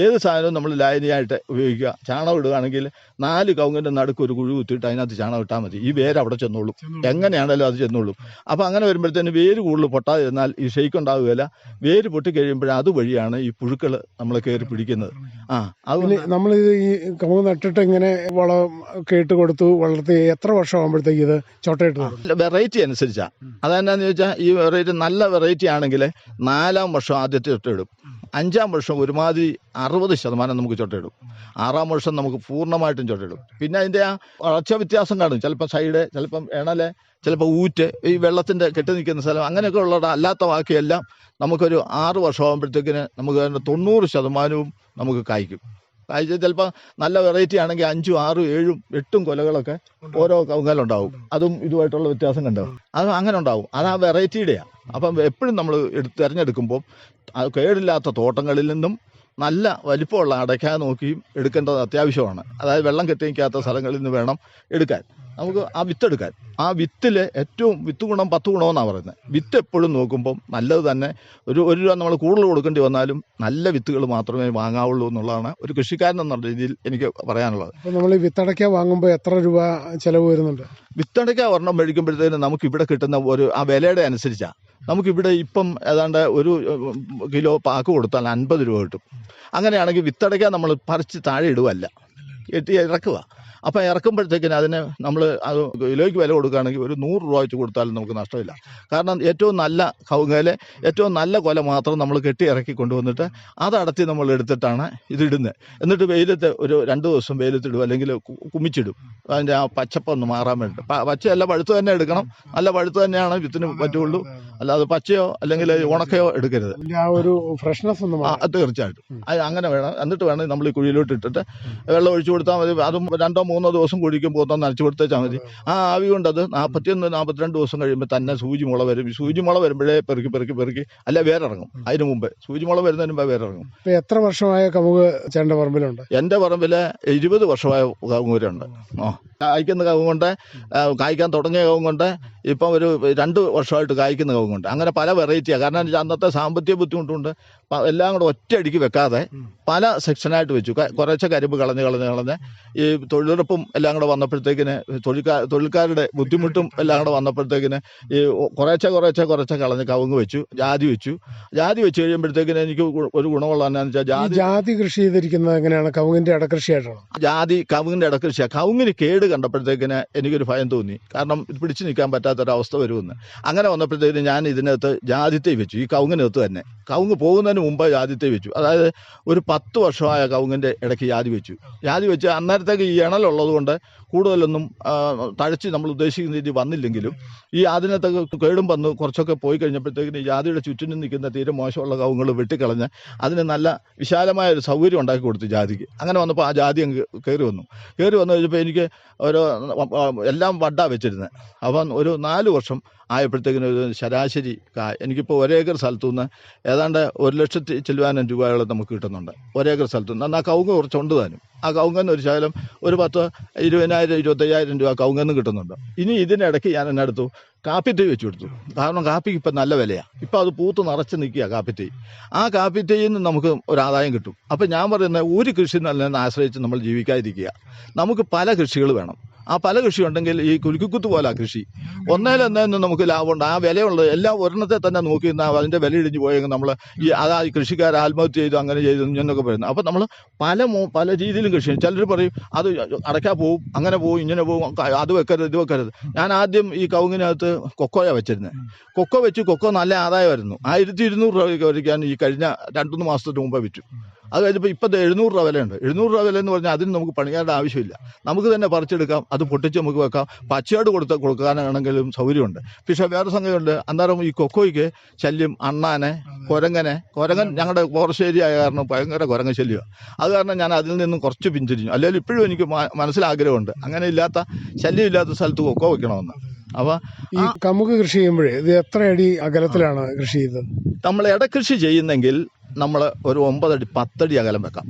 C: ഏത് സാധനവും നമ്മൾ ലായനിയായിട്ട് ഉപയോഗിക്കുക. ചാണകം ഇടുകയാണെങ്കിൽ നാല് കവുങ്ങിന്റെ നടുക്ക് ഒരു കുഴി കുത്തിയിട്ട് അതിനകത്ത് ചാണകം ഇട്ടാൽ മതി. ഈ വേര് അവിടെ ചെന്നോളും. എങ്ങനെയാണല്ലോ അത് ചെന്നോളും. അപ്പോൾ അങ്ങനെ വരുമ്പോഴത്തേന് വേര് കൂടുതൽ പൊട്ടാതിരുന്നാൽ ഈ ഷെയ്ക്ക് ഉണ്ടാവുകയില്ല. വേര് പൊട്ടിക്കഴിയുമ്പോഴേ അതുവഴിയാണ് ഈ പുഴുക്കൾ നമ്മളെ കയറി പിടിക്കുന്നത്. ആ അത്
B: നമ്മൾ ഈ കവുങ്ങ് നട്ടിട്ട് ഇങ്ങനെ വളം കേട്ട് കൊടുത്തു വളർത്തി എത്ര വർഷം ആകുമ്പോഴത്തേക്ക് ഇത് ചോട്ടയിട്ട്
C: വെറൈറ്റി അനുസരിച്ചാണ് അതെന്നാന്ന് ചോദിച്ചാൽ ഈ വെറൈറ്റി നല്ല വെറൈറ്റി ആണെങ്കിൽ നാലാം വർഷം ആദ്യത്തെ ചൊട്ടയിടും അഞ്ചാം വർഷം ഒരുമാതിരി അറുപത് ശതമാനം നമുക്ക് ചൊട്ടയിടും. ആറാം വർഷം നമുക്ക് പൂർണമായിട്ടും ചൊട്ടയിടും. പിന്നെ അതിന്റെ ആ വളർച്ച വ്യത്യാസം കാണും. ചിലപ്പോൾ സൈഡ് ചിലപ്പം ഇണൽ ചിലപ്പോൾ ഊറ്റ് ഈ വെള്ളത്തിന്റെ കെട്ടി നിൽക്കുന്ന സ്ഥലം അങ്ങനെയൊക്കെ ഉള്ള അല്ലാത്ത ബാക്കിയെല്ലാം നമുക്കൊരു ആറ് വർഷമാകുമ്പോഴത്തേക്കിന് നമുക്ക് അതിന്റെ തൊണ്ണൂറ് ശതമാനവും നമുക്ക് കായ്ക്കും. കായ്ച്ച ചിലപ്പോൾ നല്ല വെറൈറ്റി ആണെങ്കിൽ അഞ്ചും ആറും ഏഴും എട്ടും കൊലകളൊക്കെ ഓരോ കവുങ്ങലുണ്ടാവും. അതും ഇതുമായിട്ടുള്ള വ്യത്യാസം കണ്ടോ? അത് അങ്ങനെ ഉണ്ടാവും. അത് ആ വെറൈറ്റിയുടെയാണ് അപ്പം എപ്പോഴും നമ്മൾ എടുത്ത് തിരഞ്ഞെടുക്കുമ്പോൾ കേടില്ലാത്ത തോട്ടങ്ങളിൽ നിന്നും നല്ല വലിപ്പമുള്ള അടയ്ക്ക നോക്കിയും എടുക്കേണ്ടത് അത്യാവശ്യമാണ്. അതായത് വെള്ളം കെട്ടി നിൽക്കാത്ത സ്ഥലങ്ങളിൽ നിന്ന് വേണം എടുക്കാൻ. നമുക്ക് ആ വിത്ത് എടുക്കാൻ. ആ വിത്തിൽ ഏറ്റവും വിത്ത് ഗുണം പത്ത് ഗുണമെന്നാണ് പറയുന്നത് വിത്ത് എപ്പോഴും നോക്കുമ്പം നല്ലത് തന്നെ ഒരു ഒരു രൂപ നമ്മൾ കൂടുതൽ കൊടുക്കേണ്ടി വന്നാലും നല്ല വിത്തുകൾ മാത്രമേ വാങ്ങാവുള്ളൂ എന്നുള്ളതാണ് ഒരു കൃഷിക്കാരൻ എന്നുള്ള രീതിയിൽ എനിക്ക് പറയാനുള്ളത്.
B: നമ്മൾ ഈ വിത്തടയ്ക്ക വാങ്ങുമ്പോൾ എത്ര രൂപ ചിലവ് വരുന്നുണ്ട്?
C: വിത്തടയ്ക്ക ഒരെണ്ണം മേടിക്കുമ്പോഴത്തേനും നമുക്ക് ഇവിടെ കിട്ടുന്ന ഒരു ആ വിലയുടെ അനുസരിച്ചാണ് നമുക്കിവിടെ ഇപ്പം ഏതാണ്ട് ഒരു കിലോ പാക്ക് കൊടുത്താൽ അൻപത് രൂപ കിട്ടും. അങ്ങനെയാണെങ്കിൽ വിത്തടയ്ക്ക നമ്മൾ പറിച്ച് താഴെ ഇടുവല്ല. കെട്ടി ഇറക്കുക. അപ്പം ഇറക്കുമ്പോഴത്തേക്കിന് അതിന് നമ്മൾ അത് കിലോയ്ക്ക് വില കൊടുക്കുകയാണെങ്കിൽ ഒരു നൂറ് രൂപ വെച്ച് കൊടുത്താലും നമുക്ക് നഷ്ടമില്ല. കാരണം ഏറ്റവും നല്ല കവുങ്ങയിലെ ഏറ്റവും നല്ല കൊല മാത്രം നമ്മൾ കെട്ടി ഇറക്കി കൊണ്ടുവന്നിട്ട് അതടത്തി നമ്മൾ എടുത്തിട്ടാണ് ഇതിടുന്നത് എന്നിട്ട് വെയിലത്ത് ഒരു രണ്ട് ദിവസം വെയിലത്തിടും അല്ലെങ്കിൽ കുമിച്ചിടും. അതിന്റെ ആ പച്ചപ്പൊന്ന് മാറാൻ വേണ്ടി പച്ചയല്ല പഴുത്ത് തന്നെ എടുക്കണം. നല്ല പഴുത്ത് തന്നെയാണ് വിത്തിന് പറ്റുള്ളൂ. അല്ലാതെ പച്ചയോ അല്ലെങ്കിൽ ഉണക്കയോ എടുക്കരുത്.
B: ഒരു ഫ്രഷ്നെസ്
C: തീർച്ചയായിട്ടും. അങ്ങനെ വേണം. എന്നിട്ട് വേണം നമ്മൾ ഈ കുഴിയിലോട്ട് ഇട്ടിട്ട് വെള്ളം ഒഴിച്ചു കൊടുത്താൽ മതി. അതും രണ്ടോ മൂന്നോ ദിവസം കുഴിക്കും പോത്താൻ നനച്ചു കൊടുത്തേച്ചാൽ മതി. ആ ആവി കൊണ്ട് അത് നാൽപ്പത്തിയൊന്ന് നാൽപ്പത്തിരണ്ട് ദിവസം കഴിയുമ്പോൾ തന്നെ സൂചി മുള വരും. ഈ സൂചി മുള വരുമ്പോഴേ പെറുക്കി പെറുക്കി പെറുക്കി അല്ല വേറിറങ്ങും. അതിന് മുമ്പേ സൂചി മുള വരുന്നതിന് മുമ്പേ വേറിറങ്ങും.
B: ഇപ്പൊ എത്ര വർഷമായ കമുക് ചേണ്ട പറമ്പിലുണ്ട്?
C: എന്റെ പറമ്പിൽ ഇരുപത് വർഷമായ കവുങ്ങൂരുണ്ട്. ആ കായ്ക്കുന്ന കവുങ്ങുണ്ട്. കൊണ്ട് കായ്ക്കാൻ തുടങ്ങിയ കവുങ്ങുണ്ട്. ഇപ്പം ഒരു രണ്ട് വർഷമായിട്ട് കായ്ക്കുന്ന കവുങ്ങുണ്ട്. അങ്ങനെ പല വെറൈറ്റിയാണ് കാരണം അന്നത്തെ സാമ്പത്തിക ബുദ്ധിമുട്ടുണ്ട്. എല്ലാം കൂടെ ഒറ്റയടിക്ക് വെക്കാതെ പല സെക്ഷനായിട്ട് വെച്ചു. കുറേശ്ശെ കരിമ്പ് കളഞ്ഞ് കളഞ്ഞ് കളഞ്ഞ് ഈ തൊഴിലുറപ്പും എല്ലാം കൂടെ വന്നപ്പോഴത്തേക്കിന് തൊഴിൽക്കാർ തൊഴിൽക്കാരുടെ ബുദ്ധിമുട്ടും എല്ലാം കൂടെ വന്നപ്പോഴത്തേക്കിന് ഈ കുറേശ്ശെ കുറേശ്ശെ കുറേശ്ശെ കളഞ്ഞ് കവുങ്ങ് വെച്ചു ജാതി വെച്ചു. ജാതി വെച്ച് കഴിയുമ്പോഴത്തേക്കിന് എനിക്ക് ഒരു ഗുണമുള്ള എന്നാന്ന് വെച്ചാൽ ജാതി
B: ജാതി കൃഷി ചെയ്തിരിക്കുന്നത് എങ്ങനെയാണ്? കവുങ്ങിന്റെ ഇടകൃഷിയായിട്ടാണ്
C: ജാതി കവുങ്ങിന്റെ ഇടക്കൃഷിയാണ് കവുങ്ങിന് കേട് കണ്ടപ്പോഴത്തേക്കിന് എനിക്കൊരു ഭയം തോന്നി. കാരണം പിടിച്ചു നിൽക്കാൻ പറ്റാത്തൊരവസ്ഥ വരുമെന്ന്. അങ്ങനെ വന്നപ്പോഴത്തേക്കിന് ഞാൻ ഇതിനകത്ത് ജാതിത്തെ വെച്ചു. ഈ കവുങ്ങിനകത്ത് തന്നെ. കവുങ്ങ് പോകുന്നതിന് മുമ്പ് ജാതിത്തെ വെച്ചു. അതായത് ഒരു പത്ത് വർഷമായ കവുങ്ങിന്റെ ഇടയ്ക്ക് ജാതി വെച്ചു. ജാതി വെച്ച് അന്നേരത്തേക്ക് ഈ ഇണലുള്ളത് കൊണ്ട് കൂടുതലൊന്നും തഴച്ച് നമ്മൾ ഉദ്ദേശിക്കുന്ന രീതി വന്നില്ലെങ്കിലും ഈ അതിനകത്ത് കേടും വന്ന് കുറച്ചൊക്കെ പോയി കഴിഞ്ഞപ്പോഴത്തേക്കിന് ജാതിയുടെ ചുറ്റിനും നിൽക്കുന്ന തീരെ മോശമുള്ള കവുങ്ങൾ വെട്ടിക്കളഞ്ഞ് അതിന് നല്ല വിശാലമായ ഒരു സൗകര്യം ഉണ്ടാക്കി കൊടുത്തു ജാതിക്ക്. അങ്ങനെ വന്നപ്പോൾ ആ ജാതി അങ്ങ് കയറി വന്നു. കയറി വന്നു കഴിഞ്ഞപ്പോൾ എനിക്ക് ഒരു എല്ലാം വഡാ വെച്ചിരുന്നത് അപ്പം ഒരു നാല് വർഷം ആയപ്പോഴത്തേക്കിനും ഒരു ശരാശരി കാ- എനിക്കിപ്പോൾ ഒരേക്കർ സ്ഥലത്തു നിന്ന് ഏതാണ്ട് ഒരു ലക്ഷത്തി ചെല്ലുവാനും രൂപയോളം നമുക്ക് കിട്ടുന്നുണ്ട്. ഒരേക്കർ സ്ഥലത്തു നിന്ന് എന്നാൽ കവുങ്ങ് കുറച്ചുണ്ട് താനും. ആ കവുങ്ങെന്ന് ഒരു ശകലം ഒരു പത്ത് ഇരുപതിനായിരം ഇരുപത്തയ്യായിരം രൂപ കവുങ്ങന്ന് കിട്ടുന്നുണ്ട്. ഇനി ഇതിനിടയ്ക്ക് ഞാൻ എന്നെ അടുത്തു തീ വെച്ചു കൊടുത്തു. കാരണം കാപ്പിക്ക് ഇപ്പം നല്ല വിലയാണ് ഇപ്പം അത് പൂത്ത് നിറച്ച് നിൽക്കുക കാപ്പി തീ. ആ കാപ്പി തീയിൽ നിന്ന് നമുക്ക് ഒരു ആദായം കിട്ടും. അപ്പം ഞാൻ പറയുന്നത് ഒരു കൃഷി തന്നെ ആശ്രയിച്ച് നമ്മൾ ജീവിക്കാതിരിക്കുക. നമുക്ക് പല കൃഷികൾ വേണം. ആ പല കൃഷി ഉണ്ടെങ്കിൽ ഈ കുലുക്കുത്ത് പോലെ കൃഷി. ഒന്നേലെന്നേന്ന് നമുക്ക് ലാഭമുണ്ട്. ആ വിലയുള്ളത് എല്ലാ ഒരെണ്ണത്തെ തന്നെ നോക്കി അതിന്റെ വില ഇടിഞ്ഞു പോയെങ്കിൽ നമ്മൾ ഈ അതാ കൃഷിക്കാർ ആത്മഹത്യ ചെയ്തു അങ്ങനെ ചെയ്തു എന്നൊക്കെ പറയുന്നു അപ്പോൾ നമ്മൾ പല പല രീതിയിലും കൃഷി ചിലർ പറയും അത് അടയ്ക്കാൻ പോവും അങ്ങനെ പോവും ഇങ്ങനെ പോവും അത് വെക്കരുത് ഇത് വെക്കരുത്. ഞാൻ ആദ്യം ഈ കവുങ്ങിനകത്ത് കൊക്കോയാണ് വെച്ചിരുന്നത് കൊക്കോ വെച്ച് കൊക്കോ നല്ല ആദായമായിരുന്നു. ആയിരത്തി ഇരുന്നൂറ് രൂപയ്ക്ക് വരയ്ക്കാൻ ഈ കഴിഞ്ഞ രണ്ടുമൂന്ന് മാസത്തിന് മുമ്പേ വിറ്റു. അത് കഴിഞ്ഞപ്പോൾ ഇപ്പം എഴുന്നൂറ് രൂപ വിലയുണ്ട്. എഴുന്നൂറ് രൂപ വില എന്ന് പറഞ്ഞാൽ അതിന് നമുക്ക് പണിയാരുടെ ആവശ്യമില്ല. നമുക്ക് തന്നെ പറിച്ചെടുക്കാം അത് പൊട്ടിച്ച് നമുക്ക് വെക്കാം. പച്ചയോട് കൊടുത്ത് കൊടുക്കാനാണെങ്കിലും സൗകര്യമുണ്ട്. പക്ഷേ വേറെ സംഗതിയുണ്ട്. അന്നേരം ഈ കൊക്കോയ്ക്ക് ശല്യം അണ്ണാനെ കൊരങ്ങനെ കൊരങ്ങൻ ഞങ്ങളുടെ ഫോറസ്റ്റ് ഏരിയ ആയ കാരണം ഭയങ്കര കുരങ്ങ ശല്യമാണ് അത് കാരണം ഞാൻ അതിൽ നിന്നും കുറച്ച് പിഞ്ചിരിഞ്ഞു. അല്ലെങ്കിൽ ഇപ്പോഴും എനിക്ക് മനസ്സിലാഗ്രഹമുണ്ട്. അങ്ങനെ ഇല്ലാത്ത ശല്യം ഇല്ലാത്ത സ്ഥലത്ത് കൊക്കോ വെക്കണമെന്ന്. അപ്പോൾ
B: ഈ കമുക് കൃഷി ചെയ്യുമ്പോഴേ ഇത് എത്ര അടി അകലത്തിലാണ് കൃഷി ചെയ്തത്
C: നമ്മൾ ഇടകൃഷി ചെയ്യുന്നെങ്കിൽ നമ്മൾ ഒരു ഒമ്പതടി പത്തടി അകലം വെക്കാം.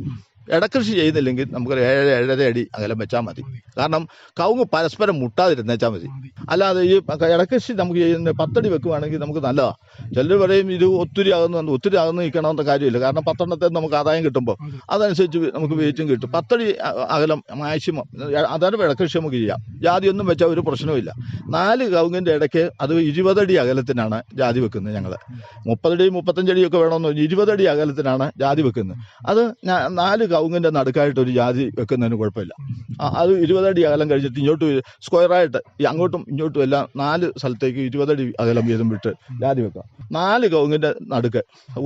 C: ഇടകൃഷി ചെയ്യുന്നില്ലെങ്കിൽ നമുക്കൊരു ഏഴ് ഏഴര അടി അകലം വെച്ചാൽ മതി. കാരണം കവുങ്ങ് പരസ്പരം മുട്ടാതിരുന്നേച്ചാൽ മതി. അല്ലാതെ ഈ ഇടകൃഷി നമുക്ക് ചെയ്യുന്ന പത്തടി വെക്കുവാണെങ്കിൽ നമുക്ക് നല്ലതാണ് ചിലർ പറയും ഇത് ഒത്തിരി അകന്ന് ഒത്തിരി ആകുന്നു നിൽക്കണമെന്ന കാര്യമില്ല. കാരണം പത്തെണ്ണത്തെ നമുക്ക് ആദായം കിട്ടുമ്പോൾ അതനുസരിച്ച് നമുക്ക് വെയിറ്റും കിട്ടും. പത്തടി അകലം മാക്സിമം അതാണ് ഇടകൃഷി നമുക്ക് ചെയ്യാം. ജാതി ഒന്നും വെച്ചാൽ ഒരു പ്രശ്നവുമില്ല നാല് കവുങ്ങിന്റെ ഇടയ്ക്ക് അത് ഇരുപതടി അകലത്തിനാണ് ജാതി വെക്കുന്നത് ഞങ്ങൾ മുപ്പതടി മുപ്പത്തഞ്ചടിയൊക്കെ വേണമെന്ന് ഇരുപതടി അകലത്തിനാണ് ജാതി വെക്കുന്നത്. അത് നാല് കവുങ്ങിന്റെ നടുക്കായിട്ട് ഒരു ജാതി വെക്കുന്നതിന് കുഴപ്പമില്ല. അത് ഇരുപതടി അകലം കഴിച്ചിട്ട് ഇങ്ങോട്ട് സ്ക്വയറായിട്ട് ഈ അങ്ങോട്ടും ഇങ്ങോട്ടും എല്ലാം നാല് സ്ഥലത്തേക്ക് ഇരുപതടി അകലം വീതം വിട്ട് ജാതി വെക്കാം നാല് കവുങ്ങിന്റെ നടുക്ക്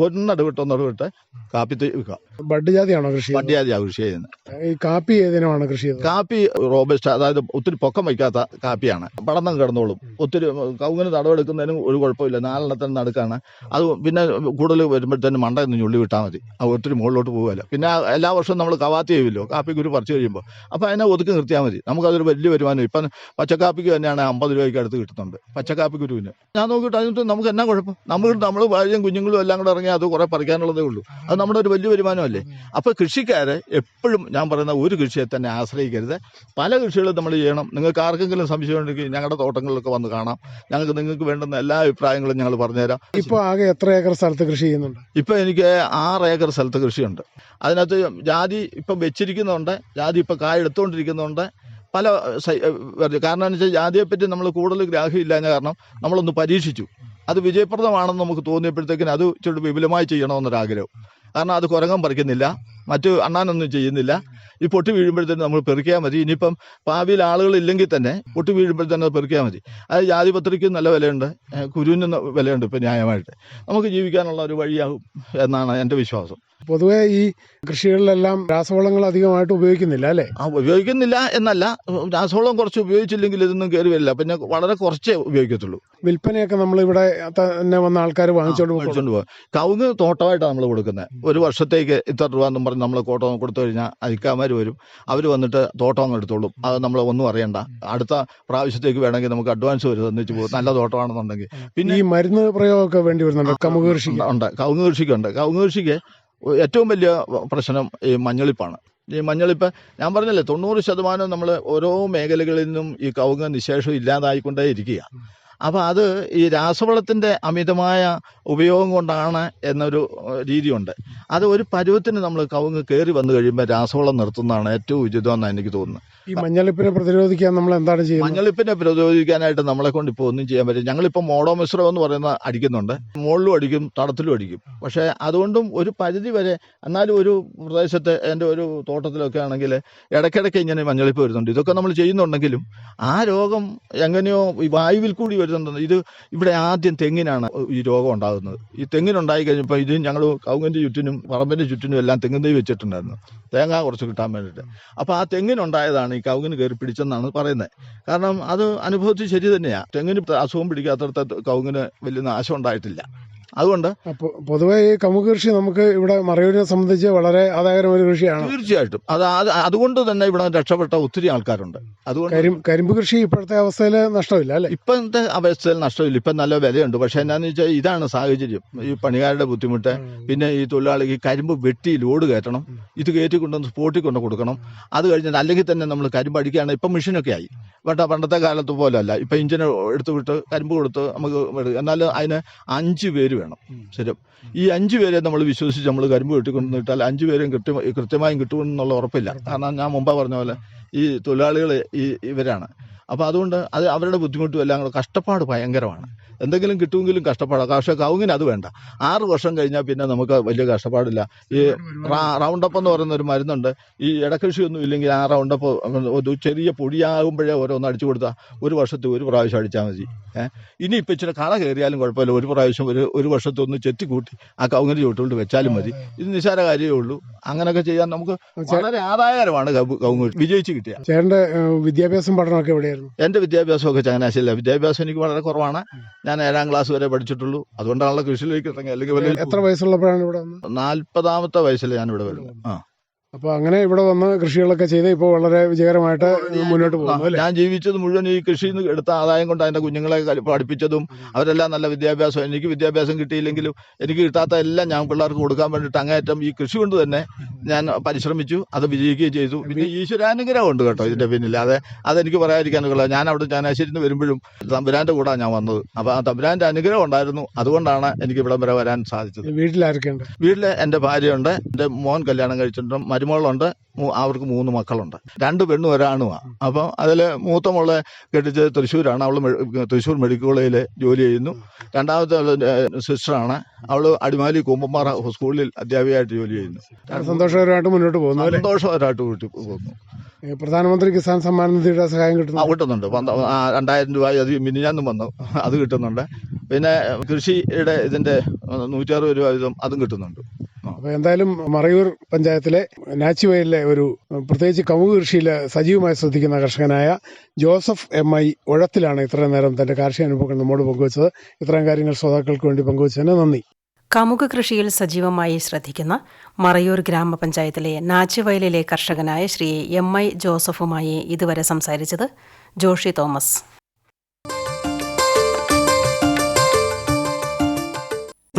C: ഒന്നടവിട്ട് ഒന്നടവിട്ട് കാപ്പി വെക്കുക. വെക്കാം
B: ബഡ് ജാതിയാണോ കൃഷി ചെയ്യുന്നത്?
C: വണ്ടിയാതിയാണ് കൃഷി ചെയ്യുന്നത്.
B: ഈ കാപ്പി ഏതിനാണ് കൃഷി
C: കാപ്പി റോബസ്റ്റ് അതായത് ഒത്തിരി പൊക്കം വയ്ക്കാത്ത കാപ്പിയാണ്. പടന്നം കിടന്നോളും. ഒത്തിരി കവുങ്ങിന് തടവെടുക്കുന്നതിനും ഒരു കുഴപ്പമില്ല. നാലെണ്ണത്തിന് നടുക്കാണ്. അത് പിന്നെ കൂടുതൽ വരുമ്പോഴത്തേനും മണ്ട ഒന്ന് ഞുള്ളി വിട്ടാൽ മതി. അത് ഒത്തിരി മുകളിലോട്ട് പോകുമല്ലോ പിന്നെ ആ എല്ലാ നമ്മൾ കവാത്തി ചെയ്യുമല്ലോ കാപ്പി കുരു പറിച്ചു കഴിയുമ്പോൾ. അപ്പോൾ അതിനെ ഒതുക്കി നിർത്തിയാൽ മതി. നമുക്കതൊരു വലിയ വരുമാനം. ഇപ്പം പച്ചക്കാപ്പിക്ക് തന്നെയാണ് അമ്പത് രൂപയ്ക്ക് അടുത്ത് കിട്ടുന്നുണ്ട്. പച്ചക്കാപ്പി കുരുവിന് ഞാൻ നോക്കിയിട്ട് അതിനകത്ത് നമുക്ക് എന്നാ കുഴപ്പം? നമ്മൾ നമ്മൾ ഭാര്യയും കുഞ്ഞുങ്ങളും എല്ലാം കൂടെ ഇറങ്ങി അത് കുറേ പറിക്കാനുള്ളതേ ഉള്ളൂ. അത് നമ്മുടെ ഒരു വലിയ വരുമാനമല്ലേ? അപ്പോൾ കൃഷിക്കാരെ എപ്പോഴും ഞാൻ പറയുന്ന ഒരു കൃഷിയെ തന്നെ ആശ്രയിക്കരുത്. പല കൃഷികളും നമ്മൾ ചെയ്യണം. നിങ്ങൾക്ക് ആർക്കെങ്കിലും സംശയം ഉണ്ടെങ്കിൽ ഞങ്ങളുടെ തോട്ടങ്ങളിലൊക്കെ വന്ന് കാണാം. ഞങ്ങൾക്ക് നിങ്ങൾക്ക് വേണ്ടുന്ന എല്ലാ അഭിപ്രായങ്ങളും ഞങ്ങൾ പറഞ്ഞുതരാം.
B: ഇപ്പോൾ ആകെ എത്ര ഏക്കർ സ്ഥലത്ത് കൃഷി ചെയ്യുന്നുണ്ട്?
C: ഇപ്പോൾ എനിക്ക് ആറ് ഏക്കർ സ്ഥലത്ത് കൃഷിയുണ്ട്. അതിനകത്ത് ജാതി ഇപ്പം വെച്ചിരിക്കുന്നുണ്ട് ജാതി ഇപ്പം കായ എടുത്തുകൊണ്ടിരിക്കുന്നുണ്ട്. പല കാരണം എന്ന് വെച്ചാൽ ജാതിയെപ്പറ്റി നമ്മൾ കൂടുതൽ ഗ്രാഹ്യമില്ലാഞ്ഞ കാരണം നമ്മളൊന്ന് പരീക്ഷിച്ചു. അത് വിജയപ്രദമാണെന്ന് നമുക്ക് തോന്നിയപ്പോഴത്തേക്കിന് അത് ഇച്ചിരി വിപുലമായി ചെയ്യണമെന്നൊരാഗ്രഹം. കാരണം അത് കുരങ്ങം പറിക്കുന്നില്ല മറ്റു അണ്ണാനൊന്നും ചെയ്യുന്നില്ല. ഈ പൊട്ടി വീഴുമ്പോഴത്തേന് നമ്മൾ പെറുക്കിയാൽ മതി. ഇനിയിപ്പം ഭാവിയിൽ ആളുകൾ ഇല്ലെങ്കിൽ തന്നെ പൊട്ടി വീഴുമ്പോഴത്തേന് അത് പെറുക്കിയാൽ മതി. അത് ജാതിപത്രിക്ക് നല്ല വിലയുണ്ട് കുരുവിന് വിലയുണ്ട് ഇപ്പം ന്യായമായിട്ട്. നമുക്ക് ജീവിക്കാനുള്ള ഒരു വഴിയാകും എന്നാണ് എന്റെ വിശ്വാസം.
B: പൊതുവെ ഈ കൃഷികളിലെല്ലാം രാസവളങ്ങൾ അധികമായിട്ട് ഉപയോഗിക്കുന്നില്ല അല്ലേ?
C: ആ ഉപയോഗിക്കുന്നില്ല എന്നല്ല. രാസവളം കുറച്ച് ഉപയോഗിച്ചില്ലെങ്കിൽ ഇതൊന്നും കയറി വരില്ല. പിന്നെ വളരെ കുറച്ചേ ഉപയോഗിക്കത്തുള്ളൂ.
B: വിൽപ്പനയൊക്കെ നമ്മൾ ഇവിടെ തന്നെ വന്ന ആൾക്കാർ വാങ്ങിച്ചോണ്ട് പോകും
C: മേടിച്ചോണ്ട് പോവാം. കവുങ്ങ് തോട്ടമായിട്ടാണ് നമ്മൾ കൊടുക്കുന്നത് ഒരു വർഷത്തേക്ക് ഇത്ര രൂപ എന്നും പറഞ്ഞ് നമ്മൾ കോട്ടം കൊടുത്തു കഴിഞ്ഞാൽ അരിക്കാമാർ വരും. അവർ വന്നിട്ട് തോട്ടം അങ്ങ് എടുത്തോളും. അത് നമ്മൾ ഒന്നും അറിയണ്ട. അടുത്ത പ്രാവശ്യത്തേക്ക് വേണമെങ്കിൽ നമുക്ക് അഡ്വാൻസ് വരും. തന്നിച്ച് പോകും. നല്ല തോട്ടമാണെന്നുണ്ടെങ്കിൽ. പിന്നെ
B: ഈ മരുന്ന് പ്രയോഗമൊക്കെ വേണ്ടി വരുന്നുണ്ട്? കമുക് കൃഷി
C: ഉണ്ട്. കവുങ്ങ് കൃഷിക്കുണ്ട് കവുങ്ങ് കൃഷിക്ക് ഏറ്റവും വലിയ പ്രശ്നം ഈ മഞ്ഞളിപ്പാണ്. ഈ മഞ്ഞളിപ്പ് ഞാൻ പറഞ്ഞല്ലേ തൊണ്ണൂറ് ശതമാനം നമ്മൾ ഓരോ മേഖലകളിൽ നിന്നും ഈ കവുങ്ങ് നിശേഷം ഇല്ലാതായിക്കൊണ്ടേ ഇരിക്കുക അപ്പോൾ അത് ഈ രാസവളത്തിന്റെ അമിതമായ ഉപയോഗം കൊണ്ടാണ് എന്നൊരു രീതിയുണ്ട്. അത് ഒരു പരുവത്തിന് നമ്മൾ കവുങ്ങ് കയറി വന്നു കഴിയുമ്പോൾ രാസവളം നിർത്തുന്നതാണ് ഏറ്റവും ഉചിതമെന്നാണ് എനിക്ക് തോന്നുന്നത്.
B: ഈ മഞ്ഞളിപ്പിനെ പ്രതിരോധിക്കാൻ നമ്മൾ എന്താണ് ചെയ്യുന്നത്?
C: മഞ്ഞളിപ്പിനെ പ്രതിരോധിക്കാനായിട്ട് നമ്മളെ കൊണ്ട് ഇപ്പോൾ ഒന്നും ചെയ്യാൻ പറ്റും ഞങ്ങളിപ്പോൾ മോഡോ മിശ്രം എന്ന് പറയുന്ന അടിക്കുന്നുണ്ട്. മുകളിലും അടിക്കും തടത്തിലും അടിക്കും. പക്ഷേ അതുകൊണ്ടും ഒരു പരിധി വരെ എന്നാലും ഒരു പ്രദേശത്ത് എന്റെ ഒരു തോട്ടത്തിലൊക്കെ ആണെങ്കിൽ ഇടയ്ക്കിടയ്ക്ക് ഇങ്ങനെ മഞ്ഞളിപ്പ് വരുന്നുണ്ട്. ഇതൊക്കെ നമ്മൾ ചെയ്യുന്നുണ്ടെങ്കിലും ആ രോഗം എങ്ങനെയോ വായുവിൽ കൂടി വരുന്നുണ്ട് ഇത് ഇവിടെ ആദ്യം തെങ്ങിനാണ് ഈ രോഗം ഉണ്ടാകുന്നത്. ഈ തെങ്ങിനുണ്ടായി കഴിഞ്ഞപ്പോൾ ഇത് ഞങ്ങൾ കൗങ്ങിന്റെ ചുറ്റിനും പറമ്പിന്റെ ചുറ്റിനും എല്ലാം തെങ്ങ് തൈ വെച്ചിട്ടുണ്ടായിരുന്നു. തേങ്ങ കുറച്ച് കിട്ടാൻ വേണ്ടിയിട്ട്. അപ്പോൾ ആ തെങ്ങിനുണ്ടായതാണ് ഈ കൗങ്ങിന് കയറി പിടിച്ചെന്നാണ് പറയുന്നത്. കാരണം അത് അനുഭവത്തിൽ ശരി തന്നെയാണ് തെങ്ങിന് അസുഖം പിടിക്കാത്തടത്ത് കൗങ്ങിന് വലിയ നാശം ഉണ്ടായിട്ടില്ല. അതുകൊണ്ട്
B: പൊതുവെ ഈ കമുക് കൃഷി നമുക്ക് ഇവിടെ മറയൂരിനെ സംബന്ധിച്ച് വളരെ ആദായകരമായ ഒരു കൃഷിയാണ്.
C: തീർച്ചയായിട്ടും. അത് അത് അതുകൊണ്ട് തന്നെ ഇവിടെ രക്ഷപ്പെട്ട ഒത്തിരി ആൾക്കാരുണ്ട്. അതുകൊണ്ട്
B: കരിമ്പ് കൃഷി ഇപ്പോഴത്തെ അവസ്ഥയിൽ നഷ്ടമില്ല അല്ലേ?
C: ഇപ്പോഴത്തെ അവസ്ഥയിൽ നഷ്ടമില്ല. ഇപ്പം നല്ല വിലയുണ്ട്. പക്ഷേ എന്നാന്ന് വെച്ചാൽ ഇതാണ് സാഹചര്യം. ഈ പണിക്കാരുടെ ബുദ്ധിമുട്ട് പിന്നെ ഈ തൊഴിലാളിക്ക് കരിമ്പ് വെട്ടി ലോഡ് കയറ്റണം. ഇത് കയറ്റി കൊണ്ടുവന്ന് സ്പോട്ടിൽ കൊണ്ട് കൊടുക്കണം. അത് കഴിഞ്ഞിട്ട് അല്ലെങ്കിൽ തന്നെ നമ്മൾ കരിമ്പ് അടിക്കുകയാണ്. ഇപ്പം മെഷീനൊക്കെ ആയി. പണ്ട പണ്ടത്തെ കാലത്ത് പോലെ അല്ല ഇപ്പം ഇഞ്ചിന് എടുത്ത് വിട്ട് കരിമ്പ് കൊടുത്ത് നമുക്ക് എന്നാലും എന്നാൽ അതിന് അഞ്ച് പേര് വേണം. ശരി ഈ അഞ്ചു പേരെ നമ്മൾ വിശ്വസിച്ച് നമ്മൾ കരിമ്പ് വെട്ടിക്കൊണ്ടു വിട്ടാൽ അഞ്ച് പേരും കൃത്യം കൃത്യമായും കിട്ടുമെന്നുള്ള ഉറപ്പില്ല. കാരണം ഞാൻ മുമ്പ് പറഞ്ഞ പോലെ ഈ തൊഴിലാളികൾ ഈ ഇവരാണ്. അപ്പോൾ അതുകൊണ്ട് അത് അവരുടെ ബുദ്ധിമുട്ടും എല്ലാം കൂടെ കഷ്ടപ്പാട് ഭയങ്കരമാണ്. എന്തെങ്കിലും കിട്ടുമെങ്കിലും കഷ്ടപ്പാടാണ് പക്ഷേ കവുങ്ങിന് അത് വേണ്ട. ആറ് വർഷം കഴിഞ്ഞാൽ പിന്നെ നമുക്ക് വലിയ കഷ്ടപ്പാടില്ല. ഈ റൗണ്ടപ്പ് എന്ന് പറയുന്ന ഒരു മരുന്നുണ്ട്. ഈ ഇടകൃഷിയൊന്നും ഇല്ലെങ്കിൽ ആ റൗണ്ടപ്പ് ഒരു ചെറിയ പൊടിയാകുമ്പോഴേ ഓരോന്ന് അടിച്ചു കൊടുത്താൽ ഒരു വർഷത്തിൽ ഒരു പ്രാവശ്യം അടിച്ചാൽ മതി. ഏഹ് ഇനി ഇപ്പം ഇച്ചിരി കള കയറിയാലും കുഴപ്പമില്ല. ഒരു പ്രാവശ്യം ഒരു ഒരു വർഷത്തൊന്ന് ചെത്തി കൂട്ടി ആ കവുങ്ങിന് ചുവട്ടുകൊണ്ട് വെച്ചാലും മതി. ഇത് നിസ്സാര കാര്യമേ ഉള്ളൂ. അങ്ങനെയൊക്കെ ചെയ്യാൻ നമുക്ക് വളരെ ആദായകരമാണ് കവുങ്ങ് വിജയിച്ച് കിട്ടിയ
B: ചേട്ടന്റെ വിദ്യാഭ്യാസം പഠനമൊക്കെ എവിടെയായിരുന്നു?
C: എന്റെ വിദ്യാഭ്യാസമൊക്കെ ചങ്ങനാശ്ശേരിയില്ല വിദ്യാഭ്യാസം എനിക്ക് വളരെ കുറവാണ്. ഞാൻ ഏഴാം ക്ലാസ് വരെ പഠിച്ചിട്ടുള്ളൂ. അതുകൊണ്ടാണല്ലോ കൃഷിയിലേക്ക് ഇറങ്ങി അല്ലെങ്കിൽ
B: എത്ര വയസ്സുള്ളപ്പോഴാണ് ഇവിടെ
C: നാൽപ്പതാമത്തെ വയസ്സിൽ ഞാൻ ഇവിടെ വരുന്നത്. ആ.
B: അപ്പൊ അങ്ങനെ ഇവിടെ വന്ന് കൃഷികളൊക്കെ ചെയ്ത് ഇപ്പോൾ വളരെ വിജയകരമായിട്ട് മുന്നോട്ട് പോകുന്നു
C: ഞാൻ ജീവിച്ചത് മുഴുവൻ ഈ കൃഷിയിൽ നിന്ന് എടുത്ത ആദായം കൊണ്ട് എന്റെ കുഞ്ഞുങ്ങളെ പഠിപ്പിച്ചതും അവരെല്ലാം നല്ല വിദ്യാഭ്യാസം എനിക്ക് വിദ്യാഭ്യാസം കിട്ടിയില്ലെങ്കിലും എനിക്ക് കിട്ടാത്ത എല്ലാം ഞാൻ പിള്ളേർക്ക് കൊടുക്കാൻ വേണ്ടിയിട്ട് അങ്ങേറ്റം ഈ കൃഷി കൊണ്ട് തന്നെ ഞാൻ പരിശ്രമിച്ചു അത് വിജയിക്കുകയും ചെയ്തു. പിന്നെ ഈശ്വരാനുഗ്രഹം ഉണ്ട് കേട്ടോ ഇതിന്റെ പിന്നിൽ. അതെ അതെനിക്ക് പറയാതിരിക്കാനുള്ള ഞാൻ അവിടെ ചങ്ങനാശ്ശേരിയിൽ നിന്ന് വരുമ്പോഴും തമ്പുരാന്റെ കൂടെ ഞാൻ വന്നത്. അപ്പോൾ ആ തമ്പുരാന്റെ അനുഗ്രഹം ഉണ്ടായിരുന്നു. അതുകൊണ്ടാണ് എനിക്ക് ഇവിടം വരെ വരാൻ സാധിച്ചത്.
B: വീട്ടിലാരൊക്കെയുണ്ട്?
C: വീട്ടിൽ എന്റെ ഭാര്യയുണ്ട് എന്റെ മോൻ കല്യാണം കഴിച്ചിട്ടുണ്ട് മരുമകളുണ്ട് അവർക്ക് മൂന്ന് മക്കളുണ്ട്. രണ്ട് പെണ്ണും ഒരാണുമാണ് അപ്പം അതിൽ മൂത്ത മോളെ കെട്ടിച്ചത് തൃശ്ശൂരാണ് അവൾ തൃശ്ശൂർ മെഡിക്കൽ കോളേജിൽ ജോലി ചെയ്യുന്നു. രണ്ടാമത്തെ സിസ്റ്ററാണ്. അവൾ അടിമാലി കൂമ്പമ്പാറ സ്കൂളിൽ അധ്യാപികയായിട്ട് ജോലി ചെയ്യുന്നു.
B: സന്തോഷകരമായിട്ട് മുന്നോട്ട് പോകുന്നു
C: സന്തോഷകരമായിട്ട് മുന്നോട്ട് പോകുന്നു.
B: പ്രധാനമന്ത്രി കിസാൻ സമ്മാൻ നിധിയുടെ സഹായം കിട്ടുന്നു.
C: കിട്ടുന്നുണ്ട്. രണ്ടായിരം രൂപ അത് മിനിഞ്ഞാന്നും വന്നു. അത് കിട്ടുന്നുണ്ട്. പിന്നെ കൃഷിയുടെ ഇതിന്റെ നൂറ്ററുപത് രൂപ വീതം അതും കിട്ടുന്നുണ്ട്.
B: അപ്പൊ എന്തായാലും മറയൂർ പഞ്ചായത്തിലെ നാച്ചുവയലിലെ ഒരു പ്രത്യേകിച്ച് കമുക് കൃഷിയിൽ സജീവമായി ശ്രദ്ധിക്കുന്ന കർഷകനായ ജോസഫ് എം ഐ ഉഴത്തിലാണ് ഇത്രയും നേരം തന്റെ കാർഷിക അനുഭവങ്ങൾ നമ്മോട് പങ്കുവച്ചത്. ഇത്രയും കാര്യങ്ങൾ ശ്രോതാക്കൾക്ക് വേണ്ടി പങ്കുവച്ചതിന് നന്ദി.
A: കമുക കൃഷിയിൽ സജീവമായി ശ്രദ്ധിക്കുന്ന മറയൂർ ഗ്രാമപഞ്ചായത്തിലെ നാച്ചുവയലിലെ കർഷകനായ ശ്രീ എം ഐ ജോസഫുമായി ഇതുവരെ സംസാരിച്ചത് ജോഷി തോമസ്.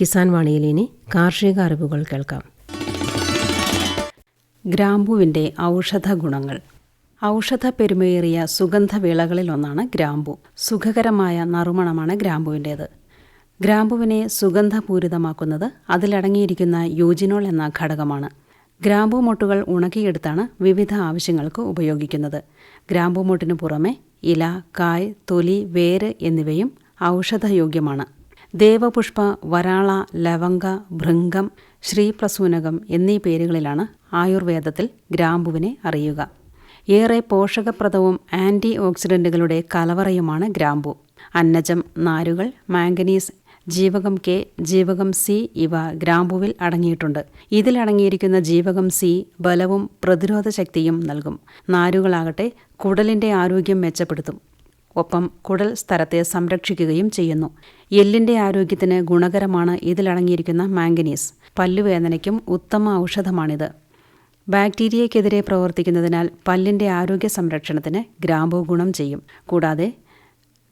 A: കിസാൻ വാണിയിൽ ഇനി കാർഷിക അറിവുകൾ കേൾക്കാം. ഗ്രാമ്പുവിന്റെ ഔഷധ ഗുണങ്ങൾ. ഔഷധ പെരുമയേറിയ സുഗന്ധവിളകളിലൊന്നാണ് ഗ്രാമ്പു. സുഖകരമായ നറുമണമാണ് ഗ്രാമ്പുവിന്റേത്
F: ഗ്രാമ്പുവിനെ സുഗന്ധപൂരിതമാക്കുന്നത് അതിലടങ്ങിയിരിക്കുന്ന യൂജിനോൾ എന്ന ഘടകമാണ്. ഗ്രാമ്പൂ മൊട്ടുകൾ ഉണക്കിയെടുത്താണ് വിവിധ ആവശ്യങ്ങൾക്ക് ഉപയോഗിക്കുന്നത്. ഗ്രാമ്പൂ മൊട്ടിനു പുറമെ ഇല കായ് തൊലി വേര് എന്നിവയും ഔഷധയോഗ്യമാണ്. ദേവപുഷ്പ വരാള ലവംഗ ഭൃംഗം ശ്രീപ്രസൂനകം എന്നീ പേരുകളിലാണ് ആയുർവേദത്തിൽ ഗ്രാമ്പുവിനെ അറിയുക. ഏറെ പോഷകപ്രദവും ആന്റി ഓക്സിഡന്റുകളുടെ കലവറയുമാണ് ഗ്രാമ്പു. അന്നജം നാരുകൾ മാംഗനീസ് ജീവകം കെ ജീവകം സി ഇവ ഗ്രാമ്പുവിൽ അടങ്ങിയിട്ടുണ്ട്. ഇതിലടങ്ങിയിരിക്കുന്ന ജീവകം സി ബലവും പ്രതിരോധ ശക്തിയും നൽകും. നാരുകളാകട്ടെ കുടലിന്റെ ആരോഗ്യം മെച്ചപ്പെടുത്തും. ഒപ്പം കുടൽ സ്ഥലത്തെ സംരക്ഷിക്കുകയും ചെയ്യുന്നു. എല്ലിന്റെ ആരോഗ്യത്തിന് ഗുണകരമാണ് ഇതിലടങ്ങിയിരിക്കുന്ന മാംഗനീസ്. പല്ലുവേദനയ്ക്കും ഉത്തമ ഔഷധമാണിത്. ബാക്ടീരിയക്കെതിരെ പ്രവർത്തിക്കുന്നതിനാൽ പല്ലിന്റെ ആരോഗ്യ സംരക്ഷണത്തിന് ഗ്രാമ്പു ഗുണം ചെയ്യും. കൂടാതെ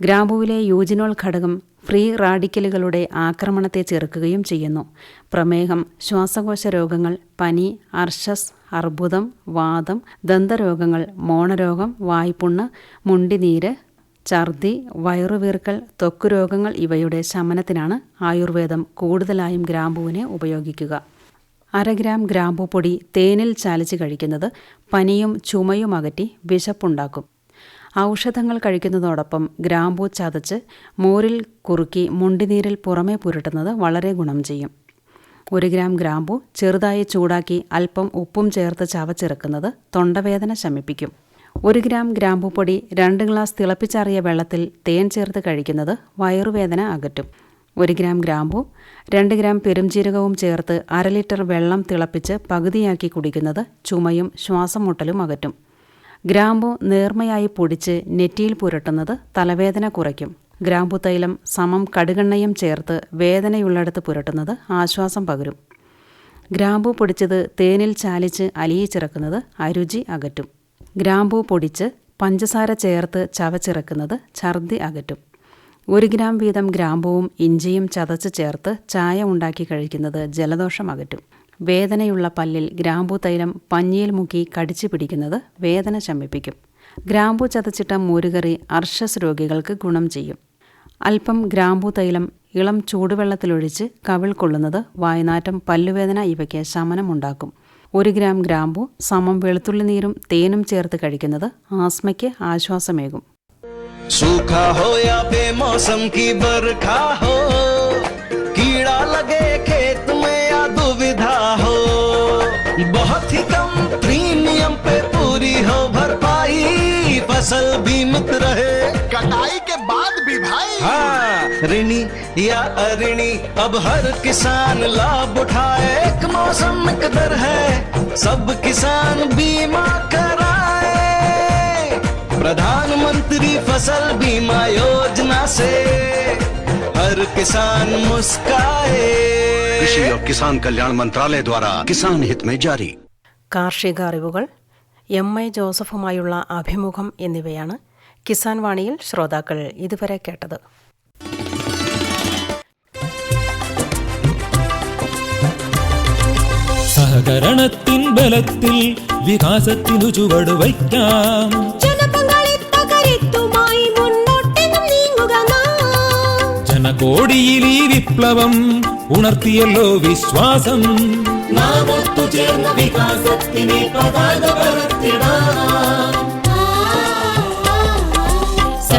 F: ഗ്രാമ്പുവിലെ യൂജിനോൾ ഘടകം ഫ്രീ റാഡിക്കലുകളുടെ ആക്രമണത്തെ ചെറുക്കുകയും ചെയ്യുന്നു. പ്രമേഹം ശ്വാസകോശ രോഗങ്ങൾ പനി അർഷസ് അർബുദം വാദം ദന്തരോഗങ്ങൾ മോണരോഗം വായ്പുണ്ണ് മുണ്ടിനീര് ഛർദി വയറുവീർക്കൽ ത്വക്ക് രോഗങ്ങൾ ഇവയുടെ ശമനത്തിനാണ് ആയുർവേദം കൂടുതലായും ഗ്രാമ്പൂവിനെ ഉപയോഗിക്കുക. അര ഗ്രാം ഗ്രാമ്പു പൊടി തേനിൽ ചാലിച്ച് കഴിക്കുന്നത് പനിയും ചുമയും അകറ്റി വിശപ്പുണ്ടാക്കും. ഔഷധങ്ങൾ കഴിക്കുന്നതോടൊപ്പം ഗ്രാമ്പൂ ചതച്ച് മോരിൽ കുറുക്കി മുണ്ടിനീരിൽ പുറമേ പുരട്ടുന്നത് വളരെ ഗുണം ചെയ്യും. ഒരു ഗ്രാം ഗ്രാമ്പൂ ചെറുതായി ചൂടാക്കി അല്പം ഉപ്പും ചേർത്ത് ചവച്ചിറക്കുന്നത് തൊണ്ടവേദന ശമിപ്പിക്കും. ഒരു ഗ്രാം ഗ്രാമ്പുപൊടി രണ്ട് ഗ്ലാസ് തിളപ്പിച്ചാറിയ വെള്ളത്തിൽ തേൻ ചേർത്ത് കഴിക്കുന്നത് വയറുവേദന അകറ്റും. ഒരു ഗ്രാം ഗ്രാമ്പു രണ്ട് ഗ്രാം പെരുംജീരകവും ചേർത്ത് അര ലിറ്റർ വെള്ളം തിളപ്പിച്ച് പകുതിയാക്കി കുടിക്കുന്നത് ചുമയും ശ്വാസം മുട്ടലും അകറ്റും. ഗ്രാമ്പു നേർമയായി പൊടിച്ച് നെറ്റിയിൽ പുരട്ടുന്നത് തലവേദന കുറയ്ക്കും. ഗ്രാമ്പു തൈലം സമം കടുകെണ്ണയും ചേർത്ത് വേദനയുള്ളിടത്ത് പുരട്ടുന്നത് ആശ്വാസം പകരും. ഗ്രാമ്പു പൊടിച്ചത് തേനിൽ ചാലിച്ച് അലിയിച്ചിറക്കുന്നത് അരുചി അകറ്റും. ഗ്രാമ്പു പൊടിച്ച് പഞ്ചസാര ചേർത്ത് ചവച്ചിറക്കുന്നത് ഛർദി അകറ്റും. ഒരു ഗ്രാം വീതം ഗ്രാമ്പുവും ഇഞ്ചിയും ചതച്ച് ചേർത്ത് ചായ ഉണ്ടാക്കി കഴിക്കുന്നത് ജലദോഷം അകറ്റും. വേദനയുള്ള പല്ലിൽ ഗ്രാമ്പൂ തൈലം പഞ്ഞിയിൽ മുക്കി കടിച്ചു പിടിക്കുന്നത് വേദന ശമിപ്പിക്കും. ഗ്രാമ്പൂ ചതച്ചിട്ട മോരുകറി അർഷസ് രോഗികൾക്ക് ഗുണം ചെയ്യും. അല്പം ഗ്രാമ്പൂ തൈലം ഇളം ചൂടുവെള്ളത്തിലൊഴിച്ച് കവിൾ കൊള്ളുന്നത് വായനാറ്റം പല്ലുവേദന ഇവയ്ക്ക് ശമനമുണ്ടാക്കും. ഒരു ഗ്രാം ഗ്രാമ്പു സമം വെളുത്തുള്ളി നീരും തേനും ചേർത്ത് കഴിക്കുന്നത് ആസ്മയ്ക്ക് ആശ്വാസമേകും
D: सूखा हो या बेमौसम की बरखा हो कीड़ा लगे खेत में या दुविधा हो बहुत ही कम प्रीमियम पे पूरी हो भरपाई फसल बीमित रहे
G: कटाई के बाद भी भाई
D: हाँ ऋणी या अऋणी अब हर किसान लाभ उठाए एक मौसम एक दर है सब किसान बीमा कराए प्रधानमंत्री फसल बीमा योजना से हर किसान मुस्काए
H: कृषि और किसान कल्याण मंत्रालय द्वारा किसान हित में जारी
A: കാർഷിക അറിവുകൾ എം ഐ ജോസഫുമായുള്ള അഭിമുഖം എന്നിവയാണ് കിസാൻ വാണിയിൽ ശ്രോതാക്കൾ ഇതുവരെ കേട്ടത്.
I: സഹകരണത്തിൻ ബലത്തിൽ വികാസത്തിനു ചുവട് വയ്ക്കാം. ജനകോടിയിൽ ഈ വിപ്ലവം ഉണർത്തിയല്ലോ വിശ്വാസം. നാം ഒത്തുചേർന്ന വികാസത്തിനെ പതാക പറത്തിടാം